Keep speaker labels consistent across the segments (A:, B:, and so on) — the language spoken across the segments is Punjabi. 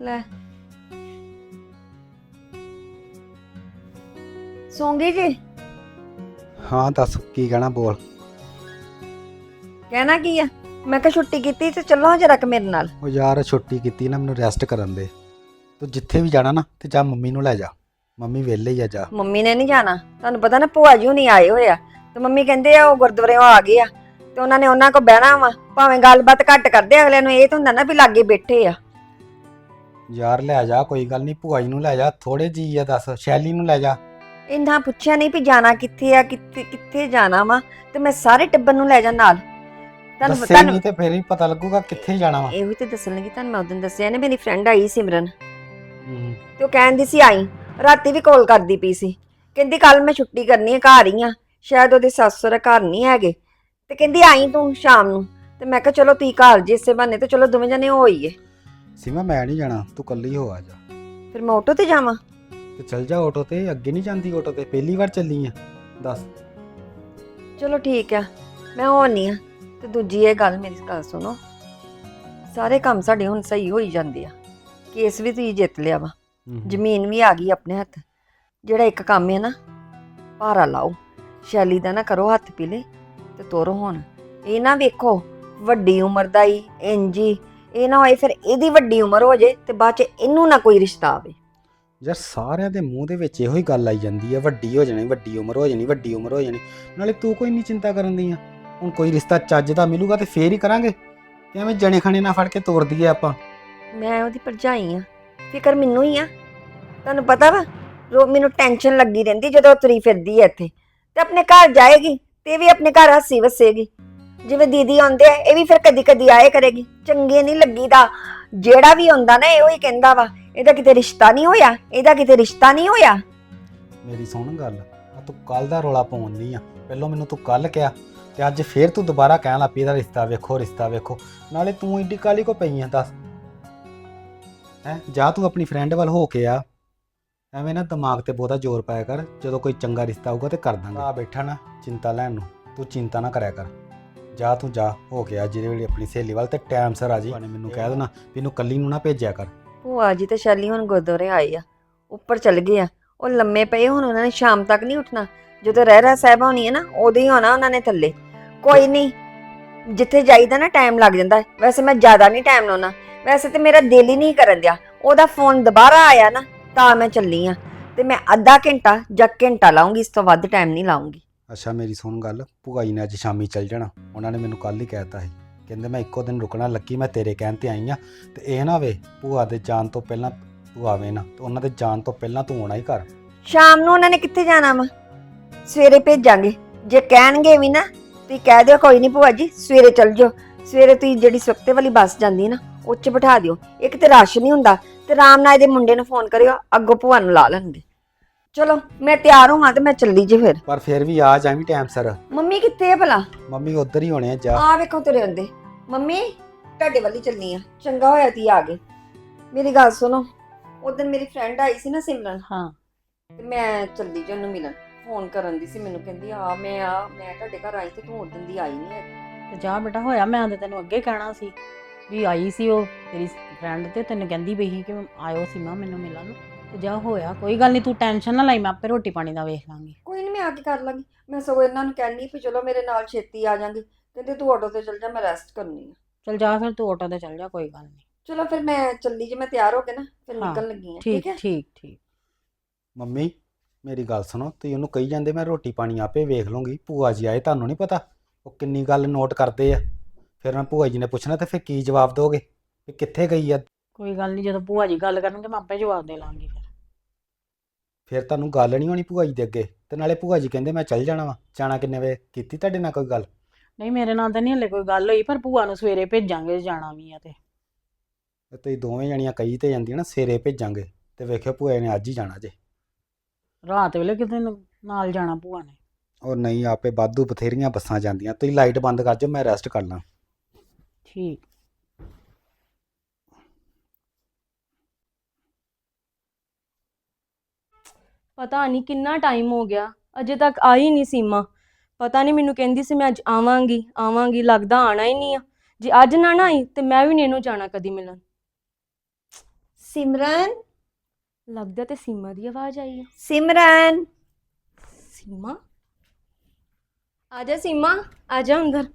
A: ਲੈ। ਸੌਂਗੇ ਜੀ
B: ਹਾਂ ਦੱਸ ਕੀ ਕਹਿਣਾ ਬੋਲ।
A: ਕਹਿਣਾ ਕੀ ਆ? ਮੈਂ ਕਿਹਾ ਛੁੱਟੀ ਕੀਤੀ ਤੇ ਚੱਲੋ ਜਰਾ ਕਿ ਮੇਰੇ ਨਾਲ।
B: ਉਹ ਯਾਰ ਛੁੱਟੀ ਕੀਤੀ ਨਾ ਮੈਨੂੰ ਰੈਸਟ ਕਰਨ ਦੇ। ਤੂੰ ਜਿੱਥੇ ਵੀ ਜਾਣਾ ਨਾ ਤੇ ਜਾ ਮੰਮੀ ਨੂੰ ਲੈ ਜਾ। ਮੰਮੀ ਵਿਹਲੇ ਹੀ ਆ ਜਾ।
A: ਮੰਮੀ ਨੇ ਨਹੀਂ ਜਾਣਾ। ਤੁਹਾਨੂੰ ਪਤਾ ਨਾ ਭੂਆ ਜੀ ਹੁਣੀ ਆਏ ਹੋਏ ਆ। ਤੇ ਮੰਮੀ ਕਹਿੰਦੇ ਆ ਉਹ ਗੁਰਦੁਆਰਿਓਂ ਆ ਗਏ ਆ। ਤੇ ਉਹਨਾਂ ਨੇ ਉਹਨਾਂ ਕੋ ਬਹਿਣਾ ਵਾ। ਭਾਵੇਂ ਗੱਲਬਾਤ ਘੱਟ ਕਰਦੇ ਅਗਲੇ ਨੂੰ ਇਹ ਤਾਂ ਹੁੰਦਾ ਨਾ ਵੀ ਲਾਗੇ ਬੈਠੇ ਆ।
B: ਯਾਰ ਲੈ ਜਾ ਕੋਈ ਗੱਲ ਨਹੀਂ ਭੂਆ ਜੀ ਨੂੰ ਲੈ ਜਾ ਥੋੜੇ ਜੀ ਆ ਦੱਸ ਸ਼ੈਲੀ ਨੂੰ ਲੈ ਜਾ।
A: ਇੰਨਾ ਪੁੱਛਿਆ ਨਹੀਂ ਵੀ ਜਾਣਾ ਕਿੱਥੇ ਆ ਕਿੱਥੇ ਕਿੱਥੇ ਜਾਣਾ ਵਾ ਤੇ ਮੈਂ ਸਾਰੇ ਟੱਬਰ ਨੂੰ ਲੈ ਜਾ ਨਾਲ। ਤੁਹਾਨੂੰ
B: ਦੱਸੇ
A: ਤੁਹਾਨੂੰ
B: ਨਹੀਂ ਤੇ ਫੇਰ ਹੀ ਪਤਾ ਲੱਗੂਗਾ ਕਿੱਥੇ ਜਾਣਾ ਵਾ।
A: ਇਹੋ ਹੀ ਤੇ ਦੱਸਣ ਲੱਗੀ ਤੁਹਾਨੂੰ ਮੈਂ ਉਦੋਂ ਦੱਸਿਆ ਨਾ ਮੇਰੀ ਫਰੈਂਡ ਆਈ ਸਿਮਰਨ।
B: ਹੂੰ।
A: ਤੇ ਉਹ ਕਹਿੰਦੀ ਸੀ ਆਈ ਰਾਤੀ ਵੀ ਕਾਲ ਕਰਦੀ ਪਈ ਸੀ। ਕਹਿੰਦੀ ਕੱਲ ਮੈਂ ਛੁੱਟੀ ਕਰਨੀ ਹੈ ਘਰ ਹੀ ਆ ਸ਼ਾਇਦ ਉਹਦੇ ਸੱਸ ਸਹੁਰਾ ਘਰ ਨਹੀਂ ਹੈਗੇ। ਤੇ ਕਹਿੰਦੀ ਆਈ ਤੂੰ ਸ਼ਾਮ ਨੂੰ ਤੇ ਮੈਂ ਕਿਹਾ ਚਲੋ ਤੀ ਘਰ ਜੇ ਇਸੇ ਬਹਾਨੇ ਤੇ ਚਲੋ ਦੋਵੇਂ ਜਣੇ ਹੋਈਏ
B: ਸੀਮਾ ਮੈਂ ਨਹੀਂ ਜਾਣਾ ਤੂੰ ਕੱਲੀ ਹੋ ਆ ਜਾ।
A: ਫਿਰ ਮੈਂ ਆਟੋ ਤੇ ਜਾਵਾਂ?
B: ਤੇ ਚੱਲ ਜਾ ਆਟੋ ਤੇ ਅੱਗੇ ਨਹੀਂ ਜਾਂਦੀ ਆਟੋ ਤੇ ਪਹਿਲੀ ਵਾਰ ਚੱਲੀ ਆ। ਦੱਸ।
A: ਚਲੋ ਠੀਕ ਆ ਮੈਂ ਹੋਣੀ ਆ ਤੇ ਦੂਜੀ ਇਹ ਗੱਲ ਮੇਰੀ ਗੱਲ ਸੁਣੋ। ਸਾਰੇ ਕੰਮ ਸਾਡੇ ਹੁਣ ਸਹੀ ਹੋਈ ਜਾਂਦੇ ਆ। ਕੇਸ ਵੀ ਤੁਸੀਂ ਜਿੱਤ ਲਿਆ ਵਾ। ਜ਼ਮੀਨ ਵੀ ਆ ਗਈ ਆਪਣੇ ਹੱਥ। ਜਿਹੜਾ ਇੱਕ ਕੰਮ ਹੈ ਨਾ ਭਾਰਾ ਲਾਓ। ਸ਼ੈਲੀ ਦਾ ਨਾ ਕਰੋ ਹੱਥ ਪੀਲੇ ਤੇ ਤੋਰੋ ਹੁਣ। ਇਹ ਨਾ ਵੇਖੋ ਵੱਡੀ ਉਮਰ ਦਾ ਹੀ ਇੰਜੀ ਇਹ ਨਾ ਹੋਏ ਫਿਰ ਇਹਦੀ ਵੱਡੀ ਉਮਰ ਹੋ ਜੇ ਤੇ ਬਾਅਦ ਚ ਇਹਨੂੰ ਨਾ ਕੋਈ ਰਿਸ਼ਤਾ ਆਵੇ।
B: ਯਾਰ ਸਾਰਿਆਂ ਦੇ ਮੂੰਹ ਦੇ ਵਿੱਚ ਇਹੋ ਹੀ ਗੱਲ ਆਈ ਜਾਂਦੀ ਹੈ ਵੱਡੀ ਹੋ ਜਾਣੀ ਵੱਡੀ ਉਮਰ ਹੋ ਜਾਣੀ ਵੱਡੀ ਉਮਰ ਹੋ ਜਾਣੀ। ਨਾਲੇ ਤੂੰ ਕੋਈ ਨਹੀਂ ਚਿੰਤਾ ਕਰਨ ਦੀ ਆ? ਹੁਣ ਕੋਈ ਰਿਸ਼ਤਾ ਚੱਜ ਦਾ ਮਿਲੂਗਾ ਤੇ ਫੇਰ ਹੀ ਕਰਾਂਗੇ? ਤੇ ਐਵੇਂ ਜਣੇ ਖਣੇ ਨਾ ਫੜ ਕੇ ਤੋੜ ਦਈਏ ਆਪਾਂ।
A: ਮੈਂ ਉਹਦੀ ਭਰਜਾਈ ਆ ਫਿਕਰ ਮੈਨੂੰ ਹੀ ਆ। ਤੁਹਾਨੂੰ ਪਤਾ ਵਾ ਰੋ ਮੈਨੂੰ ਟੈਨਸ਼ਨ ਲੱਗੀ ਰਹਿੰਦੀ ਜਦੋਂ ਉਹ ਤੁਰੀ ਫਿਰਦੀ ਐ ਇੱਥੇ। ਤੇ ਆਪਣੇ ਘਰ ਜਾਏਗੀ ਤੇ ਵੀ ਆਪਣੇ ਘਰ ਹੱਸੀ ਵਸੇਗੀ। ਜਿਵੇਂ ਦੀਦੀ ਆਉਂਦੇ ਆ, ਇਹ ਵੀ ਫਿਰ ਕਦੀ ਕਦੀ ਆਏ ਕਰੇਗੀ। ਚੰਗੇ ਨਹੀਂ ਲੱਗੀਦਾ। ਜਿਹੜਾ ਵੀ ਹੁੰਦਾ ਨਾ, ਇਹੋ ਹੀ ਕਹਿੰਦਾ ਵਾ, ਇਹਦਾ ਕਿਤੇ ਰਿਸ਼ਤਾ ਨਹੀਂ ਹੋਇਆ, ਇਹਦਾ ਕਿਤੇ ਰਿਸ਼ਤਾ ਨਹੀਂ ਹੋਇਆ।
B: ਮੇਰੀ ਸੁਣ ਗੱਲ ਆ ਤੂੰ ਕੱਲ ਦਾ ਰੋਲਾ ਪਾਉਂਦੀ ਆ। ਪਹਿਲਾਂ ਮੈਨੂੰ ਤੂੰ ਕੱਲ ਕਿਹਾ ਤੇ ਅੱਜ ਫੇਰ ਤੂੰ ਦੁਬਾਰਾ ਕਹਿਣ ਲੱਗ ਪਈ ਇਹਦਾ ਰਿਸ਼ਤਾ ਵੇਖੋ ਰਿਸ਼ਤਾ ਵੇਖੋ। ਨਾਲੇ ਤੂੰ ਏਡੀ ਕਾਲੀ ਕੋ ਪਈ ਆ, ਦੱਸ। ਹੈ, ਜਾ ਤੂੰ ਆਪਣੀ ਫਰੈਂਡ ਵੱਲ ਹੋ ਕੇ ਆ। ਐਵੇਂ ਨਾ ਦਿਮਾਗ ਤੇ ਬਹੁਤਾ ਜ਼ੋਰ ਪਾਇਆ ਕਰ, ਜਦੋਂ ਕੋਈ ਚੰਗਾ ਰਿਸ਼ਤਾ ਆਊਗਾ ਤੇ ਕਰ ਦਾਂਗੇ। ਆ ਬੈਠਾ ਨਾ ਚਿੰਤਾ ਲੈਣ ਨੂੰ, ਤੂੰ ਚਿੰਤਾ ਨਾ ਕਰਿਆ ਕਰ। ਜਾ ਤੂੰ ਜਾ ਹੋ ਕੇ ਆ ਜਿਹਦੇ ਵੇਲੇ ਆਪਣੀ ਸਹੇਲੀ ਵੱਲ ਤੇ ਟਾਈਮ ਸਿਰ ਆ ਜੀ। ਮੈਨੂੰ ਕਹਿ ਦੇਣਾ ਵੀ ਇਹਨੂੰ ਕੱਲੀ ਨੂੰ ਨਾ ਭੇਜਿਆ ਕਰ।
A: ਭੂਆ ਜੀ ਤੇ ਸ਼ੈਲੀ ਹੁਣ ਗੁਰਦੁਆਰੇ ਆਏ ਆ ਉੱਪਰ ਚਲ ਗਏ ਆ। ਉਹ ਲੰਮੇ ਪਏ ਹੁਣ ਉਹਨਾਂ ਨੇ ਸ਼ਾਮ ਤੱਕ ਨਹੀਂ ਉੱਠਣਾ। ਜਦੋਂ ਰਹਿਰਾ ਸਾਹਿਬ ਹੋਣੀ ਹੈ ਨਾ ਉਦੋਂ ਹੀ ਆਉਣਾ ਉਹਨਾਂ ਨੇ ਥੱਲੇ। ਕੋਈ ਨਹੀਂ ਜਿੱਥੇ ਜਾਈਦਾ ਨਾ ਟਾਈਮ ਲੱਗ ਜਾਂਦਾ। ਹੈ। ਵੈਸੇ ਮੈਂ ਜ਼ਿਆਦਾ ਨਹੀਂ ਟਾਈਮ ਲਾਉਣਾ। ਵੈਸੇ ਤੇ ਮੇਰਾ ਦਿਲ ਹੀ ਨਹੀਂ ਕਰਨ ਦਿਆ। ਉਹਦਾ ਫੋਨ ਦੁਬਾਰਾ ਆਇਆ ਨਾ ਤਾਂ ਮੈਂ ਚੱਲੀ ਆ। ਤੇ ਮੈਂ ਅੱਧਾ ਘੰਟਾ ਜਾਂ ਘੰਟਾ ਲਾਉਂਗੀ ਇਸ ਤੋਂ ਵੱਧ ਟਾਈਮ ਨਹੀਂ ਲਾਉਂਗੀ।
B: ਅੱਛਾ, ਮੇਰੀ ਸੁਣ ਗੱਲ। ਭੂਆ ਜੀ ਨੇ ਅੱਜ ਸ਼ਾਮੀ ਚੱਲ ਜਾਣਾ। ਉਹਨਾਂ ਨੇ ਮੈਨੂੰ ਕੱਲ ਹੀ ਕਹਿਤਾ ਸੀ। ਕਹਿੰਦੇ, ਮੈਂ ਇੱਕੋ ਦਿਨ ਰੁਕਣਾ ਲੱਕੀ, ਮੈਂ ਤੇਰੇ ਕਹਿਣ ਤੇ ਆਈ ਆ। ਤੇ ਇਹ ਨਾ ਵੇ, ਭੂਆ ਦੇ ਜਾਣ ਤੋਂ ਪਹਿਲਾਂ ਤੂੰ ਆਵੇਂ ਨਾ, ਤੇ ਉਹਨਾਂ ਦੇ ਜਾਣ ਤੋਂ ਪਹਿਲਾਂ ਤੂੰ ਆਉਣਾ ਹੀ ਘਰ।
A: ਸ਼ਾਮ ਨੂੰ ਉਹਨਾਂ ਨੇ ਕਿੱਥੇ ਜਾਣਾ ਵਾ? ਸਵੇਰੇ ਭੇਜਾਂਗੇ। ਜੇ ਕਹਿਣਗੇ ਵੀ ਨਾ ਤੁਸੀਂ ਕਹਿ ਦਿਓ, ਕੋਈ ਨਹੀਂ ਭੂਆ ਜੀ, ਸਵੇਰੇ ਚੱਲ ਜਾਓ। ਸਵੇਰੇ ਤੁਸੀਂ ਜਿਹੜੀ ਸਵਖਤੇ ਵਾਲੀ ਬੱਸ ਜਾਂਦੀ ਨਾ, ਉਹ 'ਚ ਬਿਠਾ ਦਿਓ। ਇੱਕ ਤੇ ਰਸ਼ ਨਹੀਂ ਹੁੰਦਾ, ਤੇ ਆਰਾਮ ਨਾਲ ਇਹਦੇ ਮੁੰਡੇ ਨੂੰ ਫੋਨ ਕਰਿਓ, ਅੱਗੋਂ ਭੂਆ ਨੂੰ ਲਾ ਲੈਣਗੇ ਚਲੋ ਮੈਂ ਤਿਆਰ ਹੋਵਾਂ ਤੇ ਮੈਂ ਚੱਲੀ ਜੇ ਫਿਰ।
B: ਪਰ ਫਿਰ ਵੀ ਆ ਜਾਵੀਂ ਟਾਈਮ ਸਿਰ।
A: ਮੰਮੀ ਕਿੱਥੇ ਭਲਾ?
B: ਮੰਮੀ ਉੱਧਰ ਹੀ ਹੋਣੇ ਆ ਜਾ।
A: ਆ ਵੇਖੋ ਤੁਰੇ ਹੁੰਦੇ ਮੰਮੀ ਤੁਹਾਡੇ ਵੱਲ ਹੀ ਚੱਲਨੀ ਆ। ਚੰਗਾ ਹੋਇਆ ਤੀ ਆ ਗਏ ਮੇਰੀ ਗੱਲ ਸੁਣੋ ਉਦੋਂ ਮੇਰੀ ਫਰੈਂਡ ਆਈ ਸੀ ਨਾ ਸਿਮਰਨ।
C: ਹਾਂ।
A: ਤੇ ਮੈਂ ਚੱਲੀ ਜੀ ਉਹਨੂੰ ਮਿਲਣ। ਫੋਨ ਕਰਨ ਦੀ ਸੀ ਮੈਨੂੰ ਕਹਿੰਦੀ ਆ ਮੈਂ ਆ ਮੈਂ ਤੁਹਾਡੇ ਘਰ ਆਈ ਤੇ ਤੂੰ ਉਦੋਂ ਦੀ ਆਈ ਨਹੀਂ ਹੈਗੀ।
C: ਤੇ ਜਾ ਬੇਟਾ ਹੋਇਆ ਮੈਂ ਤੇ ਤੈਨੂੰ ਅੱਗੇ ਕਹਿਣਾ ਸੀ ਵੀ ਆਈ ਸੀ ਉਹ ਤੇਰੀ ਫਰੈਂਡ ਤੇ ਤੈਨੂੰ ਕਹਿੰਦੀ ਪਈ ਸੀ ਕਿ ਆਇਓ ਸੀਮਾ ਮੈਨੂੰ ਮਿਲਣ। ਤੇ ਜਾ ਹੋਇਆ। ਕੋਈ ਗੱਲ ਨਹੀਂ ਤੂੰ ਟੈਨਸ਼ਨ ਨਾ ਲਈ ਮੈਂ ਆਪੇ ਰੋਟੀ ਪਾਣੀ ਦਾ ਵੇਖ ਲਾਂਗੀ।
A: ਕੋਈ ਨਹੀਂ ਮੈਂ ਆ ਕੇ ਕਰ ਲਾਂਗੀ। ਮੈਂ ਸਗੋਂ ਇਹਨਾਂ ਨੂੰ ਕਹਿਣੀ ਵੀ ਚਲੋ ਮੇਰੇ ਨਾਲ ਛੇਤੀ ਆ ਜਾਾਂਗੇ। ਕਹਿੰਦੇ ਤੂੰ ਆਟੋ ਤੇ ਚੱਲ ਜਾ ਮੈਂ ਰੈਸਟ ਕਰਨੀ ਆ।
C: ਚਲ ਜਾ ਫਿਰ ਤੂੰ ਆਟੋ ਤੇ ਚੱਲ ਜਾ ਕੋਈ ਗੱਲ ਨਹੀਂ
A: ਚਲੋ ਫਿਰ ਮੈਂ ਚੱਲੀ ਜੇ ਮੈਂ ਤਿਆਰ ਹੋ ਕੇ ਨਾ ਫਿਰ
C: ਹਾਂ,
A: ਨਿਕਲਣ ਲੱਗੀ ਆ
C: ਠੀਕ
A: ਹੈ?
C: ਠੀਕ ਠੀਕ।
B: ਮੰਮੀ ਮੇਰੀ ਗੱਲ ਸੁਣੋ ਤੁਸੀਂ ਉਹਨੂੰ ਕਹੀ ਜਾਂਦੇ ਮੈਂ ਰੋਟੀ ਪਾਣੀ ਆਪੇ ਵੇਖ ਲੂੰਗੀ ਭੂਆ ਜੀ ਆਏ ਤੁਹਾਨੂੰ ਨਹੀਂ ਪਤਾ? ਉਹ ਕਿੰਨੀ ਗੱਲ ਨੋਟ ਕਰਦੇ ਆ। ਫਿਰ ਮੈਂ ਭੂਆ ਜੀ ਨੇ ਪੁੱਛਣਾ ਤੇ ਫਿਰ ਕੀ ਜਵਾਬ ਦੋਗੇ? ਵੀ ਕਿੱਥੇ ਗਈ ਆ?
C: ਕੋਈ ਗੱਲ ਨਹੀਂ ਜਦੋਂ ਭੂਆ ਜੀ ਗੱਲ ਕਰਨਗੇ ਮੈਂ ਆਪੇ ਜਵਾਬ ਦੇ ਲਾਂਗੀ ਫਿਰ।
B: ਫਿਰ ਤੁਹਾਨੂੰ ਗੱਲ ਨਹੀਂ ਹੋਣੀ ਭੂਆ ਜੀ ਦੇ ਅੱਗੇ। ਤੇ ਨਾਲੇ ਭੂਆ ਜੀ ਕਹਿੰਦੇ ਮੈਂ ਚੱਲ ਜਾਣਾ ਵਾ। ਜਾਣਾ ਕਿੰਨੇ ਵੇ ਕੀਤੀ ਤੁਹਾਡੇ ਨਾਲ ਕੋਈ ਗੱਲ?
C: ਨਹੀਂ ਮੇਰੇ ਨਾਲ ਤਾਂ ਨਹੀਂ ਹਲੇ ਕੋਈ ਗੱਲ ਹੋਈ ਪਰ ਭੂਆ ਨੂੰ ਸਵੇਰੇ ਭੇਜਾਂਗੇ ਜਾਣਾ ਵੀ ਆ ਤੇ।
B: ਤੇ ਤੁਸੀਂ ਦੋਵੇਂ ਜਣੀਆਂ ਕਹੀ ਤੇ ਜਾਂਦੀਆਂ ਨਾ ਸਵੇਰੇ ਭੇਜਾਂਗੇ। ਤੇ ਵੇਖਿਓ ਭੂਆ ਨੇ ਅੱਜ ਹੀ ਜਾਣਾ ਜੇ।
C: ਰਾਤ ਵੇਲੇ ਕਿਤੇ ਨ- ਨਾਲ ਜਾਣਾ ਭੂਆ ਨੇ।
B: ਉਹ ਨਹੀਂ ਆਪੇ ਬਾਦੂ ਬਥੇਰੀਆਂ ਬੱਸਾਂ ਜਾਂਦੀਆਂ। ਤੁਸੀਂ ਲਾਈਟ ਬੰਦ ਕਰ ਜਾਓ ਮੈਂ ਰੈਸਟ ਕਰ ਲਾਂ।
C: ਠੀਕ।
D: ਪਤਾ ਨਹੀਂ ਕਿੰਨਾ ਟਾਈਮ ਹੋ ਗਿਆ ਅਜੇ ਤੱਕ ਆਈ ਨਹੀਂ ਸੀਮਾ। ਪਤਾ ਨਹੀਂ ਮੈਨੂੰ ਕਹਿੰਦੀ ਸੀ ਮੈਂ ਅੱਜ ਆਵਾਂਗੀ ਆਵਾਂਗੀ ਲੱਗਦਾ ਆਣਾ ਹੀ ਨਹੀਂ ਆ। ਜੇ ਅੱਜ ਨਾ ਨਾ ਆਈ ਤੇ ਮੈਂ ਵੀ ਨਹੀਂ ਇਹਨੂੰ ਜਾਣਾ ਕਦੀ ਮਿਲਣ।
A: ਸਿਮਰਨ?
D: ਲੱਗਦਾ ਤੇ ਸੀਮਾ ਦੀ ਆਵਾਜ਼ ਆਈ ਹੈ
A: ਸਿਮਰਨ?
D: ਸੀਮਾ? ਆ ਜਾ ਸੀਮਾ ਆ ਜਾ ਅੰਦਰ।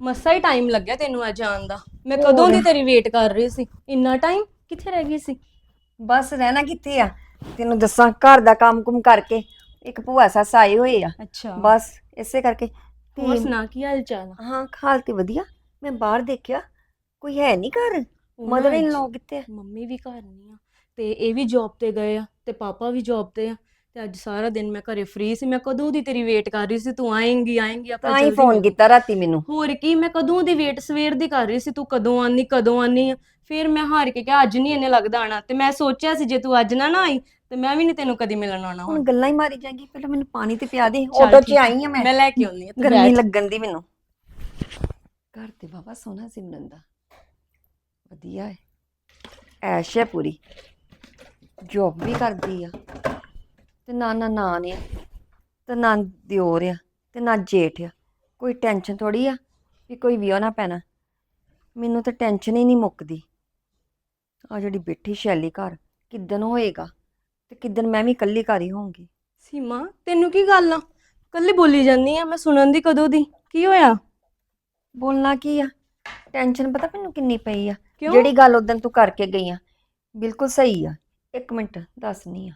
D: ਮਸਾ ਹੀ ਟਾਈਮ ਲੱਗਿਆ ਤੈਨੂੰ ਆ ਜਾਣ ਦਾ। ਮੈਂ ਕਦੋਂ ਦੀ ਤੇਰੀ ਵੇਟ ਕਰ ਰਹੀ ਸੀ? ਇੰਨਾ ਟਾਈਮ ਕਿੱਥੇ ਰਹਿ ਗਈ ਸੀ?
A: ਬਸ ਰਹਿਣਾ ਕਿੱਥੇ ਆ? ਤੈਨੂੰ ਦੱਸਾਂ ਘਰ ਦਾ ਕੰਮ ਕੁਮ ਕਰਕੇ ਇੱਕ ਭੂਆ ਸੱਸ ਆਏ ਹੋਏ ਆ।
D: ਅੱਛਾ।
A: ਬਸ ਇਸੇ ਕਰਕੇ। ਤੇ
D: ਹੋਰ ਸੁਣਾ ਕੀ ਹਾਲ ਚਾਲ ਆ?
A: ਹਾਂ ਹਾਲ ਤੇ ਵਧੀਆ। ਮੈਂ ਬਾਹਰ ਦੇਖਿਆ ਕੋਈ ਹੈ ਨਹੀਂ ਘਰ?
D: ਉਹ
A: ਮਦਰ ਇਨ
D: ਅੱਜ
A: ਲੋ ਕਿੱਥੇ ਆ?
D: ਮੰਮੀ ਵੀ ਘਰ ਨਹੀਂ ਆ। ਤੇ ਇਹ ਵੀ ਜੌਬ ਤੇ ਗਏ ਆ ਤੇ ਪਾਪਾ ਵੀ ਜੌਬ ਤੇ ਆ। ਤੇ ਅੱਜ ਸਾਰਾ ਦਿਨ ਮੈਂ ਘਰੇ ਫ੍ਰੀ ਸੀ ਮੈਂ ਕਦੋਂ ਦੀ ਤੇਰੀ ਵੇਟ ਕਰ ਰਹੀ ਸੀ? ਤੂੰ ਆਏਂਗੀ ਆਏਂਗੀ ਆਪਾਂ
A: ਤਾਂ ਹੀ
D: ਜਲਦੀ
A: ਫੋਨ। ਕੀਤਾ ਰਾਤੀ ਮੈਨੂੰ।
D: ਹੋਰ ਕੀ ਮੈਂ ਕਦੋਂ ਦੀ ਵੇਟ ਸਵੇਰ ਦੀ ਕਰ ਰਹੀ ਸੀ? ਤੂੰ ਕਦੋਂ ਆਨੀ ਕਦੋਂ ਆਨੀ ਫਿਰ ਮੈਂ ਹਾਰ ਕੇ ਕਿਹਾ ਅੱਜ ਨਹੀਂ ਇਹਨੇ ਲੱਗਦਾ ਆਣਾ ਤੇ ਮੈਂ ਸੋਚਿਆ ਸੀ ਜੇ ਤੂੰ ਅੱਜ ਨਾ ਨਾ ਆਈ ਤੇ ਮੈਂ ਵੀ ਨਹੀਂ ਤੈਨੂੰ ਕਦੀ ਮਿਲਣ ਆਉਣਾ
A: ਹੁਣ
D: ਹੁਣ।
A: ਗੱਲਾਂ ਹੀ ਮਾਰੀ ਜਾਗੀ ਪਹਿਲਾਂ ਮੈਨੂੰ ਪਾਣੀ ਤੇ ਪਿਆ ਦੇ।
D: ਚੱਲ
A: ਉਦੋਂ ਚ
D: ਠੀਕ।
A: ਆਈ ਆ ਮੈਂ।
D: ਮੈਂ ਲੈ ਕੇ ਆਉਣੀ ਆ ਤੂੰ
A: ਗਰਮੀ
D: ਬੈਠ।
A: ਲੱਗਣ ਦੀ ਮੈਨੂੰ। ਘਰ ਤੇ ਬਾਬਾ ਸੋਹਣਾ ਸਿਮਰਨ ਦਾ। ਵਧੀਆ ਹੈ ਐਸ਼ ਹੈ ਪੂਰੀ। ਜੋਬ ਵੀ ਕਰਦੀ ਆ। ਤੇ ਨਾ ਨਾ ਨਾ ਨੇ ਤੇ ਨਾ ਦਿਓਰ ਆ ਤੇ ਨਾ ਜੇਠ ਆ। ਕੋਈ ਟੈਨਸ਼ਨ ਥੋੜੀ ਆ ਵੀ ਕੋਈ ਵਿਆਹ ਨਾ ਪੈਣਾ। ਮੈਨੂੰ ਤਾਂ ਟੈਨਸ਼ਨ ਹੀ ਨਹੀਂ ਮੁੱਕਦੀ। ਆ ਜਿਹੜੀ ਬੈਠੀ ਸ਼ੈਲੀ ਘਰ ਕਿੱਦਣ ਹੋਏਗਾ ਤੇ ਕਿੱਦਣ ਮੈਂ ਵੀ ਇਕੱਲੀ ਘਰ ਹੀ ਹੋਵਾਂਗੀ
D: ਸੀਮਾ ਤੈਨੂੰ ਕੀ ਗੱਲ ਆ? ਕੱਲੀ ਬੋਲੀ ਜਾਂਦੀ ਆ ਮੈਂ ਸੁਣਨ ਦੀ ਕਦੋਂ ਦੀ? ਕੀ ਹੋਇਆ?
A: ਬੋਲਣਾ ਕੀ ਆ? ਟੈਨਸ਼ਨ ਪਤਾ ਮੈਨੂੰ ਕਿੰਨੀ ਪਈ ਆ?
D: ਕਿਉਂ?
A: ਜਿਹੜੀ ਗੱਲ ਉਦੋਂ ਤੂੰ ਕਰਕੇ ਗਈ ਆ ਬਿਲਕੁਲ ਸਹੀ ਆ। ਇੱਕ ਮਿੰਟ ਦੱਸਨੀ ਆ।